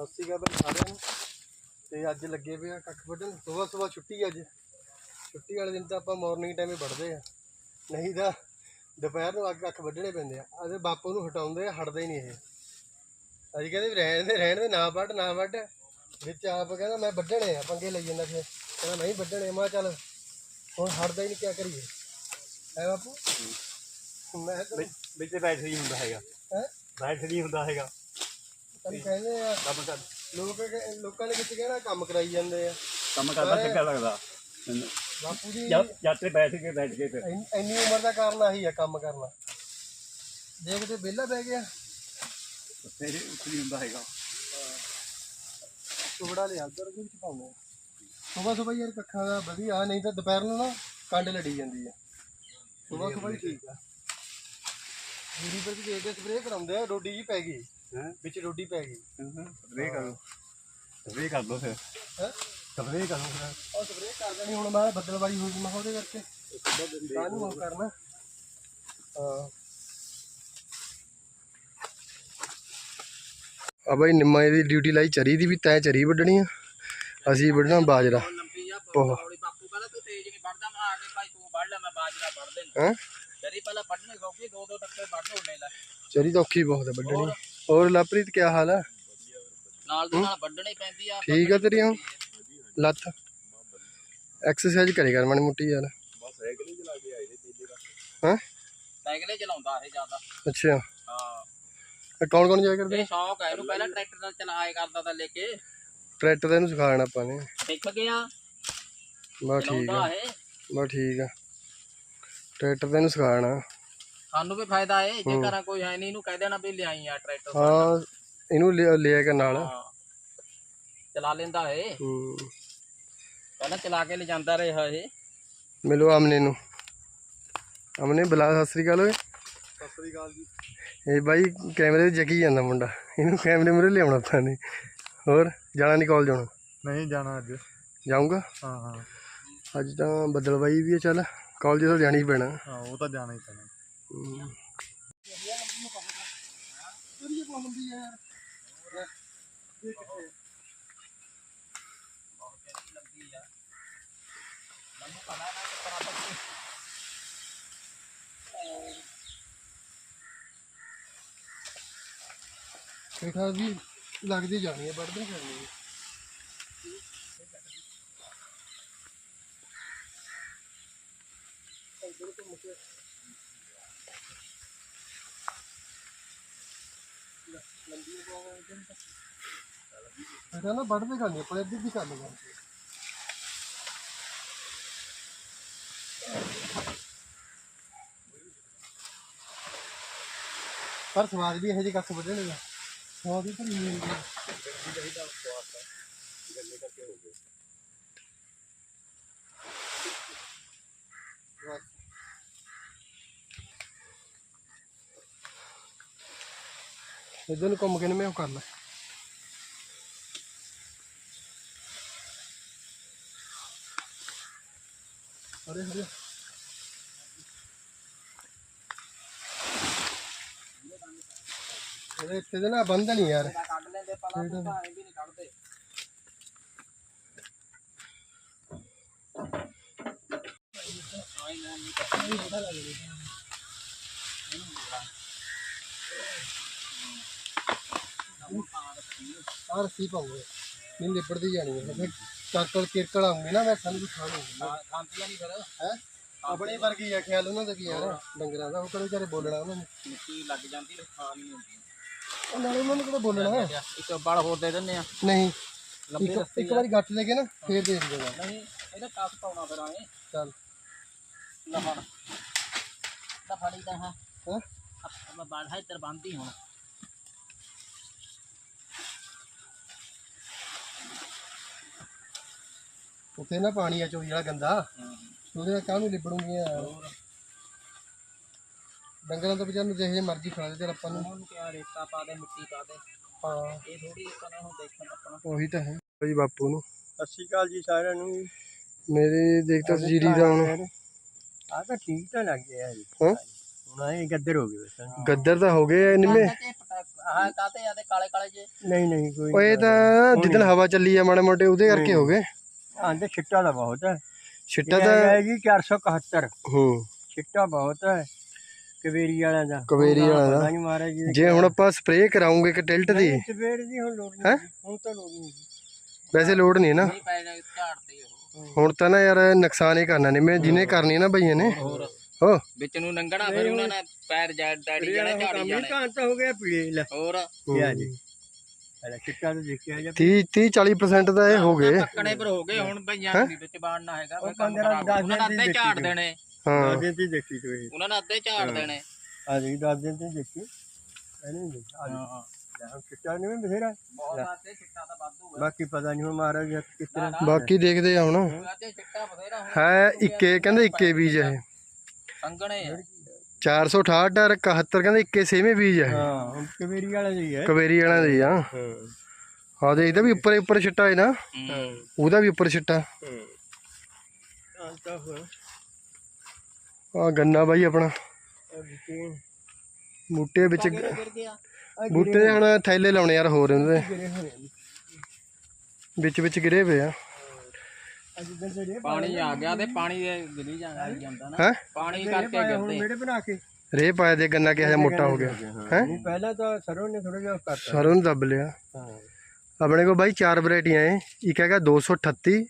ਸਤਿ ਸ਼੍ਰੀ ਅਕਾਲ ਬਈ ਸਾਰਿਆਂ ਨੂੰ। ਤੇ ਅੱਜ ਲੱਗੇ ਪਏ ਆ ਕੱਖ ਵੱਢਣ। ਸਵੇਰ ਸਵੇਰ ਛੁੱਟੀ ਅੱਜ। ਛੁੱਟੀ ਵਾਲੇ ਦਿਨ ਤਾਂ ਆਪਾਂ ਮਾਰਨਿੰਗ ਟਾਈਮ ਹੀ ਵੱਢਦੇ ਆ। ਨਹੀਂ ਤਾਂ ਦੁਪਹਿਰ ਨੂੰ ਅੱਗ ਕੱਖ ਵੱਢਣੇ ਪੈਂਦੇ ਆ। ਅਜੇ ਬਾਪੂ ਨੂੰ ਹਟਾਉਂਦੇ ਆ ਹਟਦੇ ਹੀ ਨਹੀਂ ਇਹ। ਅੱਜ ਕਹਿੰਦੇ ਵੀ ਰਹਿਣ ਦੇ ਰਹਿਣ ਦੇ ਨਾ ਵੱਢ ਨਾ ਵੱਢ। ਵਿੱਚ ਆਪ ਕਹਿੰਦਾ ਮੈਂ ਵੱਢਣੇ ਆ ਪੰਗੇ ਲਈ ਜਾਂਦਾ ਫਿਰ। ਕਹਿੰਦਾ ਨਹੀਂ ਵੱਢਣੇ ਮੈਂ ਚੱਲ ਹੁਣ ਹਟਦਾ ਹੀ ਨਹੀਂ ਕੀ ਕਰੀਏ? ਹੈ ਬਾਪੂ? ਮੈਂ ਤਾਂ ਵਿੱਚ ਬੈਠ ਨਹੀਂ ਹੁੰਦਾ ਹੈਗਾ। ਹੈ? ਬੈਠ ਨਹੀਂ ਹੁੰਦਾ ਹੈਗਾ। ਤੈਨੂੰ ਕਹਿੰਦੇ ਆ ਕੰਮ ਕਰ। ਲੋਕ ਕਹਿ- ਲੋਕਾਂ ਨੇ ਵਿੱਚ ਕਹਿਣਾ ਕੰਮ ਕਰਾਈ ਜਾਂਦੇ ਆ। ਕੰਮ ਕਰਦਾ ਚੰਗਾ ਲੱਗਦਾ। ਬਾਪੂ ਜੀ ਜਾਤੇ ਬੈਠ ਕੇ ਬੈਠ ਕੇ ਫਿਰ। ਇੰਨ- ਇੰਨੀ ਉਮਰ ਦਾ ਕਾਰਨ ਆਹੀ ਆ ਕੰਮ ਕਰਨਾ। ਜੇ ਕਿਤੇ ਵਿਹਲਾ ਬਹਿ ਗਿਆ ਤੇਰੇ ਉੱਠ ਨਹੀਂ ਹੁੰਦਾ ਹੈਗਾ। ਟੁਕੜਾ ਲਿਆ ਉਧਰ ਉਹਦੇ ਵਿੱਚ ਪਾਉਂਦੇ। ਆ ਸੁਬਾ ਸੁਬਾ ਯਾਰ ਕੱਖਾਂ ਦਾ ਵਧੀਆ ਨਹੀਂ ਤਾਂ ਦੁਪਹਿਰ ਨੂੰ ਨਾ ਕੰਡ ਲੜੀ ਜਾਂਦੀ ਆ। ਸੁਬਾ ਸੁਬਾ ਹੀ ਠੀਕ ਆ। ਜੀਰੀ ਪਰ ਵੀ ਦੇ ਸਪਰੇਅ ਕਰਾਉਂਦੇ ਆ ਰੋਡੀ ਜੀ ਪੈ ਗਈ। ਹਾਂ? ਵਿੱਚ ਰੋਡੀ ਪੈ ਗਈ। ਸਪਰੇ ਕਰੋ। ਸਪਰੇ ਕਰ ਲੋ ਫਿਰ। ਹੈ? ਸਪਰੇ ਕਰੋ ਫਿਰ। ਉਹ ਸਪਰੇਅ ਕਰ ਦੇਣੀ ਹੁਣ ਮੈਂ ਬੱਦਲਵਾਈ ਹੋ ਗਈ ਮੈਂ ਉਹਦੇ ਕਰਕੇ। ਤਾਂ ਨੂੰ ਉਹ ਕਰਨਾ। ਆ ਬਾਈ ਨਿੰਮਾ ਦੀ ਡਿਊਟੀ ਲਾਈ ਚਰੀ ਦੀ ਵੀ ਤੈਂ ਚਰੀ ਵੱਢਣੀ ਆ। ਅਸੀਂ ਵੱਢਣਾ ਬਾਜਰਾ। ਪੋਹ ਬਾਪੂ ਕਹਿੰਦਾ ਤੂੰ ਤੇਜ਼ ਨਹੀਂ ਵੱਢਦਾ ਮੈਂ ਆ ਕੇ ਭਾਈ ਤੂੰ ਵੱਢ ਲੈ ਮੈਂ ਬਾਜਰਾ ਵੱਢ ਦੇਣਾ ਹੈ? ਜਰੀ ਪਹਿਲਾਂ ਵੱਢਣੇ ਸੌਖੀ ਦੋ ਦੋ ਟੱਕੇ ਵੱਢ ਹੋਣੇ ਲੈ ਚਰੀ ਤਾਂ ਔਖੀ ਬਹੁਤ ਹੈ ਵੱਢਣੀ। ਹੋਰ ਲਵਪ੍ਰੀਤ ਕੀ ਹਾਲ ਹੈ? ਨਾਲ ਦੇ ਨਾਲ ਵੱਢਣੀ ਪੈਂਦੀ ਆ ਠੀਕ ਆ ਤੇਰੀ ਹੁਣ ਲੱਤ? ਐਕਸਰਸਾਈਜ਼ ਕਰੀ ਕਰ ਮਾੜੀ ਮੁੱਟੀ ਯਾਰ। ਹਾਂ? ਸਾਈਕਲੇ ਚਲਾਉਂਦਾ ਇਹ ਜ਼ਿਆਦਾ। ਅੱਛਾ। ਹਾਂ। ਕੌਣ ਕੌਣ ਜਾਇਆ ਕਰਦੇ? ਇਹ ਸ਼ੌਕ ਹੈ ਇਹਨੂੰ ਪਹਿਲਾਂ ਟਰੈਕਟਰ ਨਾਲ ਚਲਾਇਆ ਕਰਦਾ ਤਾਂ ਲੈ ਕੇ। ਟਰੈਕਟਰ ਦਾ ਇਹਨੂੰ ਸਿਖਾਉਣਾ ਆਪਾਂ ਨੇ। ਸਿੱਖ ਗਿਆ। ਬਸ ਠੀਕ ਆ। ਬਸ ਠੀਕ ਆ। ਟਰੈਕਟਰ ਦਾ ਇਹਨੂੰ ਸਿਖਾਉਣਾ ਸਾਨੂੰ ਵੀ ਫਾਇਦਾ ਏ ਜੇ ਘਰਾਂ ਕੋਈ ਹੈ ਨਹੀਂ ਇਹਨੂੰ ਕਹਿ ਦੇਣਾ ਵੀ ਲਿਆਈ ਆ ਟਰੈਕਟਰ ਹਾਂ ਇਹਨੂੰ ਲਿਆ ਲਿਆ ਕੇ ਨਾਲ। ਹਾਂ। ਚਲਾ ਲੈਂਦਾ ਏ ਹੂੰ। ਪਹਿਲਾਂ ਚਲਾ ਕੇ ਲਿਜਾਂਦਾ ਰਿਹਾ ਇਹ। ਮਿਲੋ ਆਮਨੇ ਨੂੰ। ਆਮਨੇ ਬੁਲਾ ਸਤਿ ਸ੍ਰੀ ਅਕਾਲ ਓਏ। ਸਤਿ ਸ੍ਰੀ ਅਕਾਲ ਜੀ। ਇਹ ਬਾਈ ਕੈਮਰੇ 'ਚ ਜਗੀ ਜਾਂਦਾ ਮੁੰਡਾ। ਇਹਨੂੰ ਕੈਮਰੇ ਮੂਰੇ ਲਿਆਉਣਾ ਆਪਾਂ ਨੇ ਹੋਰ ਜਾਣਾ ਨਹੀਂ ਕਾਲਜ ਹੁਣ? ਨਹੀਂ ਜਾਣਾ ਅੱਜ। ਜਾਊਂਗਾ? ਹਾਂ ਹਾਂ। ਅੱਜ ਤਾਂ ਬੱਦਲਬਾਈ ਵੀ ਹੈ ਚੱਲ। ਕਾਲਜ ਤਾਂ ਜਾਣਾ ਹੀ ਪੈਣਾ। ਹਾਂ ਉਹ ਤਾਂ ਜਾਣਾ ਹੀ ਪੈਣਾ। ਬੇਟਾ ਵੀ ਲੱਗਦੀ ਜਾਣੀ ਹੈ ਵੱਢਦੇ ਜਾਣੀ ਹੈ। ਬੇਟਾ ਨਾ ਵੱਢਦੇ ਕਰਨੀ ਆਪਣੇ ਅੱਧੀ ਵੀ ਕਰ ਲਗਾ ਪਰ ਸਵਾਦ ਵੀ ਇਹੋ ਜਿਹੇ ਕੱਖ ਵੱਢਣੇ ਦਾ ਸਵਾਦ ਵੀ ਭਰੀ ਹੋਈ ਹੈ ਇੱਧਰ ਨੂੰ ਘੁੰਮ ਕੇ ਨਾ ਮੈਂ ਉਹ ਕਰ ਲੈ। ਅਰੇ ਹਰੇ ਇਹਦੇ ਇੱਥੇ ਨਾ ਬੰਦ ਨਹੀਂ ਯਾਰ। ਕੱਢ ਲੈਂਦੇ ਤਾਂ ਐਂ ਵੀ ਨਹੀਂ ਕੱਢਦੇ। ਆਹ ਰੱਸੀ ਪਾਉਂਗੇ ਨਹੀਂ ਲਿਪੜਦੀ ਜਾਣੀ ਹੈ ਫਿਰ ਕਾਕਲ ਕਿਰਕਲ ਆਉਂਗੇ ਨਾ ਮੈਂ ਸਾਨੂੰ ਖਾ ਲੂੰਗੀ ਖਾ- ਖਾਂਦੀਆਂ ਨਹੀਂ ਫਿਰ। ਹੈ? ਆਪਣੇ ਵਰਗੀ ਆ ਖਿਆਲ ਉਹਨਾਂ ਦਾ ਵੀ ਯਾਰ ਡੰਗਰਾਂ ਦਾ ਉਹ ਕਿਹੜੇ ਵਿਚਾਰੇ ਬੋਲਣਾ ਉਹਨਾਂ ਨੇ। ਮਿੱਟੀ ਲੱਗ ਜਾਂਦੀ ਤੇ ਖਾ ਨਹੀਂ ਹੁੰਦੀ। ਉਹ ਨਾਲੇ ਉਹਨਾਂ ਨੂੰ ਕਿਹੜਾ ਬੋਲਣਾ? ਇੱਕ ਬੜ ਹੋਰ ਦੇ ਦਿੰਨੇ ਆ। ਨਹੀਂ। ਇੱਕ ਇੱਕ ਵਾਰੀ ਗੱਠ ਲੈ ਕੇ ਨਾ ਫੇਰ ਦੇ ਦੇਗਾ ਨਹੀਂ ਇਹਦਾ ਕਾਸ ਪਾਉਣਾ ਫਿਰ ਆਏ। ਚੱਲ। ਲੈ ਫੜ। ਲੈ ਫੜੀ ਤਾਂ ਹਾਂ। ਹੈ? ਆਪਾਂ ਬਾੜ ਇੱਧਰ ਬੰਨਦੀ ਹੁਣ। ਉੱਥੇ ਨਾ ਪਾਣੀ ਆ ਚੋਈ ਵਾਲਾ ਗੰਦਾ। ਉਹਦੇ ਨਾਲ ਕਾਹਨੂੰ ਲਿਬੜੂਗੀਆਂ? ਡੰਗਰਾਂ ਤੋਂ ਵਿਚਾਰ ਨੂੰ ਜਿਹੇ ਜਿਹੇ ਮਰਜ਼ੀ ਖਾ ਦੇ ਤੇ ਆਪਾਂ ਨੂੰ। ਉਹਨੂੰ ਕਿਹਾ ਰੇਤਾ ਪਾ ਦੇ ਮਿੱਟੀ ਪਾ ਦੇ। ਹਾਂ। ਇਹ ਥੋੜੀ ਇੱਕ ਨੇ ਹੁਣ ਦੇਖਣ ਆਪਣਾ। ਉਹੀ ਤਾਂ ਹੈ। ਬਈ ਬਾਪੂ ਨੂੰ। ਸਤਿ ਸ੍ਰੀ ਅਕਾਲ ਜੀ ਸਾਰਿਆਂ ਨੂੰ ਮੇਰੇ ਦੇਖ ਤਾਂ ਜੀਰੀ ਦਾ ਹੁਣ। ਆ ਤਾਂ ਠੀਕ ਤਾਂ ਲੱਗ ਗਿਆ ਜੀ ਹਾਂ? ਹੁਣ ਇਹ ਗੱਦਰ ਹੋ ਗਏ ਬਸ। ਗੱਦਰ ਤਾਂ ਹੋ ਗਏ ਨਿੰਮੇ ਆਹ ਕਾਤੇ ਆ ਤੇ ਕਾਲੇ ਕਾਲੇ ਜੇ। ਨਹੀਂ ਨਹੀਂ ਕੋਈ ਉਹ ਇਹ ਤਾਂ ਜਿੱਦਣ ਹਵਾ ਚੱਲੀ ਆ ਮਾੜੇ ਮੋਟੇ ਉਹਦੇ ਕਰਕੇ ਹੋ ਗਏ। ਆਂਦੇ ਛਿੱਟਾ ਦਾ ਬਹੁਤ ਹੈ। ਛਿੱਟਾ ਤਾਂ ਹੈ ਜੀ 471 ਹੂੰ। ਛਿੱਟਾ ਬਹੁਤ ਹੈ ਕਵੇਰੀ ਵਾਲਿਆਂ ਦਾ। ਕਵੇਰੀ ਵਾਲਿਆਂ ਦਾ। ਨਹੀਂ ਮਹਾਰਾਜ ਜੀ ਜੇ ਹੁਣ ਆਪਾਂ ਸਪਰੇਅ ਕਰਾਉਂਗੇ ਕਿ ਟਿਲਟ ਦੀ। ਸਵੇਰ ਦੀ ਹੁਣ ਲੋੜ? ਨਹੀਂ। ਹੁਣ ਤਾਂ ਲੋੜ ਨਹੀਂ। ਵੈਸੇ ਲੋਡ ਨਹੀਂ ਨਾ। ਨਹੀਂ ਪੈ ਜਾਏ ਝਾੜ ਤੇ ਉਹ। ਹੁਣ ਤਾਂ ਨਾ ਯਾਰ ਨੁਕਸਾਨ ਹੀ ਕਰਨਾ ਨਹੀਂ ਮੈਂ ਜਿਹਨੇ ਕਰਨੀ ਨਾ ਬਈਏ ਨੇ ਹੋਰ ਹੋ ਵਿੱਚ ਨੂੰ ਲੰਘਣਾ ਫਿਰ ਉਹਨਾਂ ਨੇ ਪੈਰ ਜੈ ਡੈਡੀ ਜਾਣੇ ਝਾੜੀ ਜਾਣੇ। ਕਾਂਤਾ ਹੋ ਗਿਆ ਪੀਲੇ ਲੈ। ਹੋਰ। ਕਿਆ ਜੀ। ਅਰੇ ਛਿੱਟਾ ਤਾਂ ਦੇਖਿਆ ਜਾ 30 30 40% ਤਾਂ ਇਹ ਹੋ ਗਏ। ਪੱਕਣੇ ਪਰ ਹੋ ਗਏ ਹੁਣ ਭਈਆਂ ਨੂੰ ਨੀ ਵਿੱਚ ਬਾੜਨਾ ਹੈਗਾ ਉਹ ਫਿਰ ਕੰਮ ਪੰਦਰਾਂ ਖਰਾਬ ਦਸ ਉਹਨਾਂ ਨੇ ਦਿਨ ਅੱਧੇ ਦੀ ਝਾੜ ਦੇਖੀ ਦੇਣੇ। ਹਾਂ। ਦਸ ਦਿਨ ਦੀ ਦੇਖੀ ਤੂੰ ਇਹ ਉਹਨਾਂ ਨੇ ਅੱਧੇ ਝਾੜ ਦੇਣੇ। ਆ ਜੀ 10 ਦਿਨ ਦੀ ਦੇਖੀ। ਇਹਨੇ ਦੇਖ। ਆ ਜੀ। ਹਾਂ। ਲੈ ਹੁਣ ਛਿੱਟਾ ਨਹੀਂ ਬਥੇਰਾ ਬਹੁਤ ਅੱਧੇ ਚਿੱਟਾ ਤਾਂ ਵਾਧੂ ਹੈ ਬਾਕੀ ਪਤਾ ਨਹੀਂ ਹੁਣ ਮਹਾਰਾਜ ਜੀ ਕਿਸ ਤਰ੍ਹਾਂ ਬਾਕੀ ਦੇਖਦੇ ਆ ਹੁਣ। ਚਿੱਟਾ ਹੈ ਇੱਕੇ ਕਹਿੰਦੇ ਇੱਕੇ ਬੀਜ ਇਹ। ਸੰਗਣੇ ਆ। 468 ਔਰ 71 ਕਹਿੰਦੇ ਇੱਕੇ ਸੇਵੇਂ ਬੀਜ ਹੈ ਹਾਂ ਕਵੇਰੀ ਵਾਲਾ ਜੀ ਹੈ ਕਵੇਰੀ ਵਾਲਿਆਂ ਦੇ ਆ। ਹਾਂ। ਦੇ ਇਹਦਾ ਵੀ ਉੱਪਰ ਉੱਪਰ ਛਿੱਟਾ ਹੈ ਨਾ। ਉਹਦਾ ਵੀ ਉੱਪਰ ਛਿੱਟਾ। ਹਾਂ। ਤਾਂ ਹੋਇਆ। ਆ ਗੰਨਾ ਬਾਈ ਆਪਣਾ। ਬੂਟੇ ਵਿੱਚ ਬੂਟੇ ਹੁਣ ਥੈਲੇ ਲਾਉਣੇ ਯਾਰ ਹੋਰ ਇਹਨਾਂ ਹੋਏ ਦੇ ਵਿੱਚ ਵਿੱਚ ਗਿਰੇ ਪਏ ਆ। ਪਾਣੀ ਆ ਗਿਆ ਤੇ ਪਾਣੀ ਦੇ ਗਿਰੀ ਜਾਂਦਾ ਜਾਂਦਾ ਨਾ। ਹੈ? ਪਾਣੀ ਕਰਕੇ ਹੁਣ ਗਿਰਦੇ। ਮੇਰੇ ਬਣਾ ਕੇ। ਰੇ ਪਾਇਆ ਦੇ ਗੰਨਾ ਕਿਹਾ ਮੋਟਾ ਹੋ ਗਿਆ। ਹੈ ਪਹਿਲਾਂ ਤਾਂ ਸਰੋਂ ਨੇ ਥੋੜਾ ਜਿਹਾ ਕਰਤਾ। ਸਰੋਂ ਨੂੰ ਦੱਬ ਲਿਆ। ਹਾਂ। ਆਪਣੇ ਕੋਲ ਬਾਈ ਚਾਰ ਵੈਰਾਈਟੀਆਂ ਏ ਇੱਕ ਹੈਗਾ 238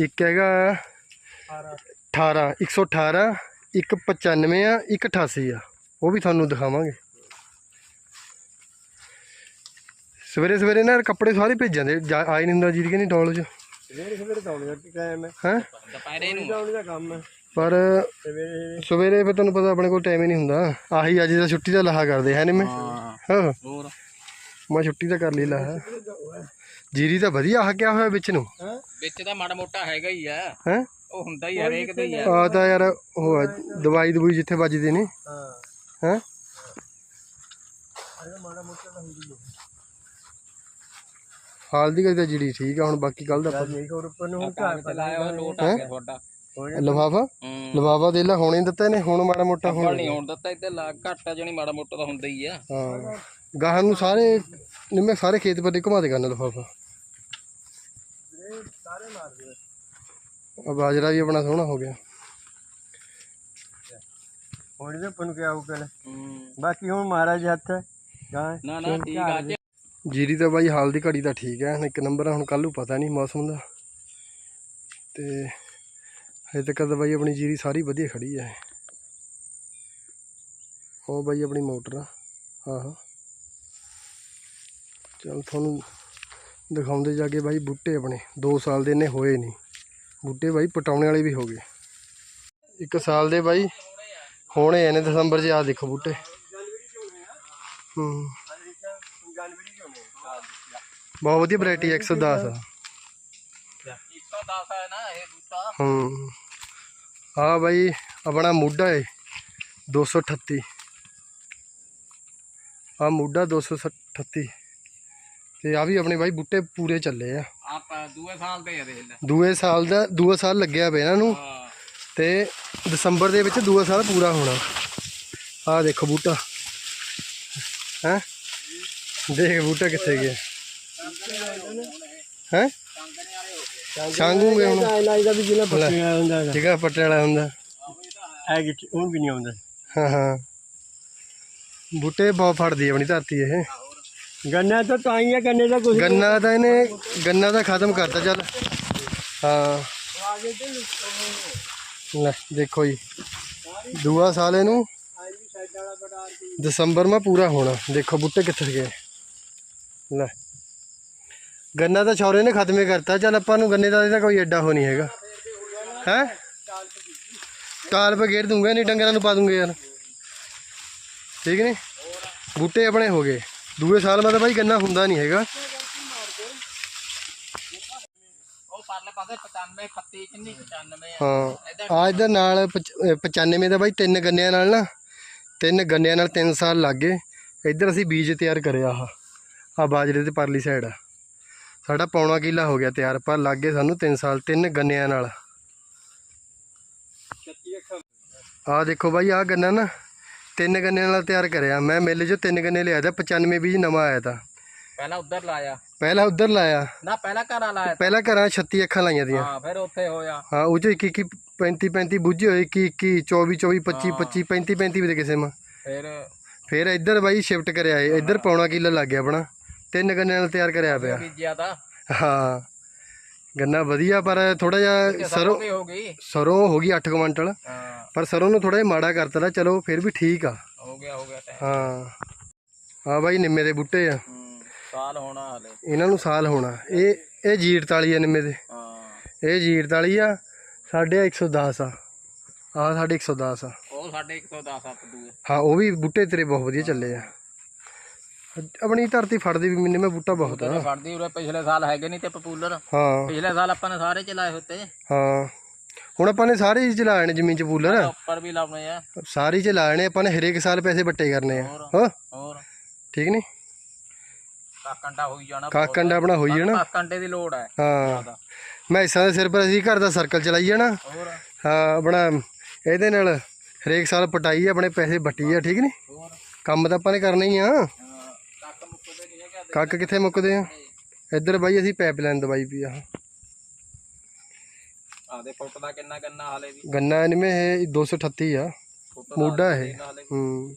ਇੱਕ ਹੈਗਾ 18 118 ਇੱਕ 95 ਆ ਇੱਕ 88 ਆ। ਉਹ ਵੀ ਤੁਹਾਨੂੰ ਦਿਖਾਵਾਂਗੇ। ਸਵੇਰੇ ਸਵੇਰੇ ਨਾ ਕੱਪੜੇ ਸਾਰੇ ਭੇਜ ਜਾਂਦੇ ਜਾ- ਆ ਹੀ ਨਹੀਂ ਹੁੰਦਾ ਜੀਰੀ ਕਿ ਨਹੀਂ ਡੋਲ ਚ। ਸਵੇਰੇ ਸਵੇਰੇ ਦੌੜ ਜਾ ਟਾਈਮ ਹੈ ਹੈ? ਦੁਪਹਿਰੇ ਨੂੰ। ਦੌੜ ਦਾ ਕੰਮ ਹੈ। ਪਰ ਸਵੇਰੇ ਸਵੇਰੇ। ਫਿਰ ਤੁਹਾਨੂੰ ਪਤਾ ਆਪਣੇ ਕੋਲ ਟਾਈਮ ਹੀ ਨਹੀਂ ਹੁੰਦਾ। ਆਹੀ ਅੱਜ ਦਾ ਛੁੱਟੀ ਦਾ ਲਾਹਾ ਕਰਦੇ ਹੈ ਨਹੀਂ ਮੈਂ? ਹਾਂ। ਹਾਂ। ਹੋਰ? ਮੈਂ ਛੁੱਟੀ ਤਾਂ ਕਰ ਲਈ ਲਾਹਾ। ਜੀਰੀ ਤਾਂ ਵਧੀਆ ਹੱਕਿਆ ਹੋਇਆ ਵਿੱਚ ਨੂੰ? ਹਾਂ? ਵਿੱਚ ਤਾਂ ਮਾੜਾ ਮੋਟਾ ਹੈਗਾ ਹੀ ਆ। ਹੈ? ਉਹ ਹੁੰਦਾ ਹੀ ਹਰੇਕ ਦੇ ਹੀ ਆ। ਆ ਤਾਂ ਯਾਰ ਉਹ ਦਵਾਈ ਦਵਾਈ ਜਿੱਥੇ ਵੱਜਦੀ ਨੇ। ਹਾਂ। ਹੈ? ਅਰੇ ਮਾੜਾ ਮੋਟਾ ਤਾਂ ਹੁੰਦੀ ਹੈ ਹਾਲ ਦੀ ਗੱਲ ਤਾਂ ਜੀਰੀ ਠੀਕ ਆ ਹੁਣ ਬਾਕੀ ਕੱਲ ਦਾ ਜਦ ਨਹੀਂ ਹੋਰ ਉੱਪਰ ਨੂੰ ਹੁਣ ਘਰ ਚਲਾਇਆ ਉਹ ਲੋਟ ਆ ਗਿਆ ਤੁਹਾਡਾ। ਲਫਾਫਾ? ਹੂੰ। ਲਫਾਫਾ ਦੇ ਲੈ ਹੁਣੇ ਦਿੱਤਾ ਨੇ ਹੁਣ ਮਾੜਾ ਮੋਟਾ ਹੁਣ ਨਹੀਂ ਹੋਣ ਦਿੱਤਾ ਇੱਥੇ ਲਾ ਘੱਟ ਆ ਜਣੀ ਮਾੜਾ ਮੋਟਾ ਤਾਂ ਹੁੰਦਾ ਹੀ ਆ। ਹਾਂ। ਗਾਹਾਂ ਨੂੰ ਸਾਰੇ ਨਿੰਮੇ ਸਾਰੇ ਖੇਤ ਪਰ ਘੁਮਾ ਦੇ ਕਰਨਾ ਲਫਾਫਾ। ਸਾਰੇ ਮਾਰਦੇ ਆ। ਆ ਬਾਜਰਾ ਵੀ ਆਪਣਾ ਸੋਹਣਾ ਹੋ ਗਿਆ। ਹੁਣ ਇਹਦੇ ਉੱਪਰ ਨੂੰ ਕਿਆ ਹੂੰ। ਬਾਕੀ ਹੁਣ ਮਹਾਰਾਜ ਦੇ ਹੱਥ ਹੈ। ਗਾਂ ਨਾ ਨਾ ਠੀਕ ਆ ਜੀਰੀ ਤਾਂ ਬਾਈ ਹਾਲ ਦੀ ਘੜੀ ਤਾਂ ਠੀਕ ਹੈ, ਇੱਕ ਨੰਬਰ ਆ, ਹੁਣ ਕੱਲ ਨੂੰ ਪਤਾ ਨਹੀਂ ਮੌਸਮ ਦਾ। ਤੇ ਹਜੇ ਤੱਕ ਤਾਂ ਬਾਈ ਆਪਣੀ ਜੀਰੀ ਸਾਰੀ ਵਧੀਆ ਖੜੀ ਹੈ। ਉਹ ਬਾਈ ਆਪਣੀ ਮੋਟਰ ਆ। ਆਹੋ। ਚਲ ਤੁਹਾਨੂੰ ਦਿਖਾਉਂਦੇ ਜਾ ਕੇ ਬਾਈ ਬੂਟੇ ਆਪਣੇ। 2 ਸਾਲ ਦੇ ਨੇ ਹੋਏ ਨਹੀਂ। ਬੂਟੇ ਬਾਈ ਪਟਾਉਣੇ ਵਾਲੇ ਵੀ ਹੋ ਗਏ। ਇੱਕ ਸਾਲ ਦੇ ਬਾਈ ਹੋਣੇ ਨੇ ਦਸੰਬਰ 'ਚ। ਆ ਦੇਖੋ ਬੂਟੇ। ਹੂੰ। ਬਹੁਤ ਵਧੀਆ ਵੈਰਾਈਟੀ 110 ਆ। 110 ਹੈ ਨਾ ਇਹ ਬੂਟਾ। ਹੂੰ। ਆ ਬਾਈ ਆਪਣਾ ਮੁੱਢਾ ਏ 238 ਆ ਮੁੱਢਾ 238 ਤੇ ਆ ਵੀ ਆਪਣੇ ਬਾਈ ਬੂਟੇ ਪੂਰੇ ਚੱਲੇ ਆ। ਆਪਾਂ ਦੂਏ ਸਾਲ ਦੇ ਆ ਦੇਖ ਲੈ। ਦੂਏ ਸਾਲ ਦਾ ਦੂਆ ਸਾਲ ਲੱਗਿਆ ਪਿਆ ਇਹਨਾਂ। ਨੂੰ ਹਾਂ। ਤੇ ਦਸੰਬਰ ਦੇ ਵਿੱਚ ਦੂਆ ਸਾਲ ਪੂਰਾ ਹੋਣਾ। ਆ ਦੇਖੋ ਬੂਟਾ। ਹੈ? ਦੇਖ ਬੂਟਾ ਕਿੱਥੇ ਗਿਆ। ਹੈ? ਛਾਂਗੂਗੇ ਹੁਣ। ਇਲਾਜ ਦਾ ਵੀ ਜ਼ਿਲ੍ਹਾ ਪੱਟੀਆਂ ਹੁੰਦਾ ਹੈ ਠੀਕ ਆ ਪੱਟੇ ਵਾਲਾ ਹੁੰਦਾ। ਹੈ ਕਿ ਉਹ ਵੀ ਨਹੀਂ ਆਉਂਦਾ। ਹਾਂ ਹਾਂ। ਬੂਟੇ ਬਹੁਤ ਫੜਦੀ ਆ ਆਪਣੀ ਧਰਤੀ ਇਹ। ਗੰਨਾ ਤਾਂ ਤਾਂ ਹੀ ਹੈ ਗੰਨੇ ਦਾ ਕੁਝ ਗੰਨਾ ਤਾਂ ਇਹਨੇ ਗੰਨਾ ਤਾਂ ਖਤਮ ਕਰਤਾ ਚੱਲ। ਹਾਂ। ਲੈ ਦੇਖੋ ਜੀ। ਦੂਆ ਸਾਲ ਇਹਨੂੰ। ਦਸੰਬਰ ਮਾ ਪੂਰਾ ਹੋਣਾ। ਦੇਖੋ ਬੂਟੇ ਕਿੱਥੇ ਗਏ। ਲੈ। ਗੰਨਾ ਤਾਂ ਛੋਰੇ ਨੇ ਖਤਮੇ ਕਰਤਾ। ਚੱਲ ਆਪਾਂ ਨੂੰ ਗੰਨੇ ਦਾ ਇਹਦਾ ਕੋਈ ਐਡਾ ਹੋ ਨਹੀਂ ਹੈਗਾ। ਹੈ? ਕਾਲ ਪੇ ਗੇੜ ਦੂੰਗਾ ਨਹੀਂ ਡੰਗਰਾਂ ਨੂੰ ਪਾ ਦੂੰਗੇ ਯਾਰ। ਠੀਕ ਨਹੀਂ? ਬੂਟੇ ਆਪਣੇ ਹੋ ਗਏ। ਦੂਏ ਸਾਲ ਮਾ ਤਾਂ ਬਾਈ ਗੰਨਾ ਹੁੰਦਾ ਨਹੀਂ ਹੈਗਾ। ਉਹ ਪਰਲੇ ਪਾਸੇ 95 31 ਕਿੰਨੀ 95 ਆ? ਹਾਂ। ਆ ਇਹਦੇ ਨਾਲ ਪਚ- ਅਹ 95 ਦਾ ਬਾਈ ਤਿੰਨ ਗੰਨਿਆਂ ਨਾਲ ਨਾ। ਤਿੰਨ ਗੰਨਿਆਂ ਨਾਲ 3 ਸਾਲ ਲੱਗ ਗਏ। ਇੱਧਰ ਅਸੀਂ ਬੀਜ ਤਿਆਰ ਕਰਿਆ ਆ ਆ ਬਾਜਰੇ ਤੇ ਪਰਲੀ ਸਾਈਡ ਸਾਡਾ ਪੌਣਾ ਕਿੱਲਾ ਹੋ ਗਿਆ ਤਿਆਰ ਪਰ ਲੱਗ ਗਏ ਸਾਨੂੰ 3 ਸਾਲ ਤਿੰਨ ਗੰਨਿਆਂ ਨਾਲ। ਆ ਦੇਖੋ ਬਾਈ ਆ ਗੰਨਾ ਨਾ ਤਿੰਨ ਗੰਨੇ ਨਾਲ ਤਿਆਰ ਕਰਿਆ। ਮੈਂ ਮੇਲੇ 'ਚੋਂ ਤਿੰਨ ਗੰਨੇ ਲਿਆ ਤਾ 95 ਬੀਜ ਨਵਾਂ ਆਇਆ ਤਾ। ਪਹਿਲਾਂ ਉੱਧਰ ਲਾਇਆ। ਪਹਿਲਾਂ ਉਧਰ ਲਾਇਆ। ਨਾ ਪਹਿਲਾਂ ਘਰਾਂ ਲਾਇਆ ਪਹਿਲਾਂ ਘਰਾਂ 36 ਅੱਖਾਂ ਲਾਈਆਂ ਦੀਆਂ। ਹਾਂ ਫਿਰ ਉੱਥੇ ਹੋਇਆ। ਹਾਂ ਉਹ 'ਚੋਂ ਇੱਕ ਇੱਕ 35 35 ਬੁੱਝੇ ਹੋਏ 21 21 24 24 25 25 35 35 ਵੀ ਦੇ ਕਿਸੇ ਮਾ। ਫਿਰ ਫਿਰ ਇੱਧਰ ਬਾਈ ਸ਼ਿਫਟ ਕਰਿਆ ਏ। ਇੱਧਰ ਪੌਣਾ ਕਿੱਲਾ ਲੱਗ ਗਿਆ ਆਪਣਾ। ਤਿੰਨ ਗੰਨੇ ਨਾਲ ਤਿਆਰ ਕਰਿਆ ਪਿਆ। ਬੀਜਿਆ ਤਾਂ। ਹਾਂ। ਗੰਨਾ ਵਧੀਆ ਪਰ ਥੋੜਾ ਜਿਹਾ ਸਰੋਂ ਹੋ ਗਈ। ਸਰੋਂ ਹੋ ਗਈ 8 ਕੁਇੰਟਲ ਪਰ ਸਰੋਂ ਨੂੰ ਥੋੜਾ ਜਿਹਾ ਮਾੜਾ ਕਰਤਾ ਤਾ ਚਲੋ ਫਿਰ ਵੀ ਠੀਕ ਆ। ਹੋ ਗਿਆ ਹੋ ਗਿਆ ਹਾਂ। ਹਾਂ ਬਾਈ ਨਿੰਮੇ ਦੇ ਬੂਟੇ ਆ। ਹੂੰ ਸਾਲ ਹੋਣਾ ਹਲੇ। ਇਹਨਾਂ ਨੂੰ ਸਾਲ ਹੋਣਾ। ਇਹ ਇਹ ਜੀ 48 ਆ ਨਿੰਮੇ ਦੇ। ਹਾਂ। ਇਹ ਜੀ 48 ਆ ਸਾਡੇ 110 ਆ। ਆ ਸਾਡੇ 110 ਆ। ਉਹ ਸਾਡੇ 110 ਹੱਥ ਦੂਏ। ਹਾਂ ਉਹ ਵੀ ਬੂਟੇ ਤੇਰੇ ਬਹੁਤ ਵਧੀਆ ਚੱਲੇ ਆ। ਆਪਣੀ ਧਰਤੀ ਫੜਦੀ ਵੀ ਮੈਨੇ ਮੈਂ ਬੂਟਾ ਬਹੁਤ ਆ। ਫੜਦੀ ਉਰੇ ਪਿਛਲੇ ਸਾਲ ਹੈਗੇ ਨਹੀਂ ਤੇ ਪਪੂਲਰ। ਹਾਂ। ਪਿਛਲੇ ਸਾਲ ਆਪਾਂ ਨੇ ਸਾਰੇ ਚਲਾਏ ਹੋਤੇ ਹਾਂ। ਹੁਣ ਆਪਾਂ ਨੇ ਸਾਰੇ ਹੀ ਚਲਾਏ ਨੇ ਜ਼ਮੀਨ 'ਚ ਪੂਲਰ ਉੱਪਰ ਵੀ ਲਾਉਣੇ ਆ। ਸਾਰੇ ਹੀ ਚਲਾਏ ਨੇ ਆਪਾਂ ਨੇ ਹਰੇਕ ਸਾਲ ਪੈਸੇ ਵੱਟੇ ਕਰਨੇ ਆ। ਹੋਰ ਹਾਂ। ਹੋਰ। ਠੀਕ ਨਹੀਂ ਕਾਕੰਡਾ ਹੋਈ ਜਾਣਾ ਕਾਕੰਡਾ ਆਪਣਾ ਹੋਈ ਜਾਣਾ। ਕਾਕੰਡੇ ਦੀ ਲੋੜ ਹੈ। ਹਾਂ। ਜ਼ਿਆਦਾ। ਮੈਸਾਂ ਦੇ ਸਿਰ ਪਰ ਅਸੀਂ ਘਰ ਦਾ ਸਰਕਲ ਚਲਾਈ ਜਾਣਾ। ਹੋਰ। ਹਾਂ ਆਪਣਾ ਇਹਦੇ ਨਾਲ ਹਰੇਕ ਸਾਲ ਪਟਾਈ ਆਪਣੇ ਪੈਸੇ ਵੱਟੀ ਆ ਠੀਕ ਨਹੀਂ ਕੰਮ ਤਾਂ ਆਪਾਂ ਨੇ ਕਰਨਾ ਹੀ ਆ ਹਾਂ, ਕੱਕ ਮੁੱਕਦੇ ਨਹੀਂ ਹੈਗੇ ਕੱਕ ਕਿੱਥੇ ਮੁੱਕਦੇ ਆ? ਇੱਧਰ ਬਾਈ ਅਸੀਂ ਪਾਈਪਲਾਈਨ ਦਵਾਈ ਪਈ ਆ। ਆ ਦੇ ਫੁੱਟ ਦਾ ਕਿੰਨਾ ਗੰਨਾ ਹਾਲੇ ਵੀ? ਗੰਨਾ ਇਹਨੇ ਇਹ 238 ਆ। ਮੋਢਾ ਇਹ। ਹੂੰ।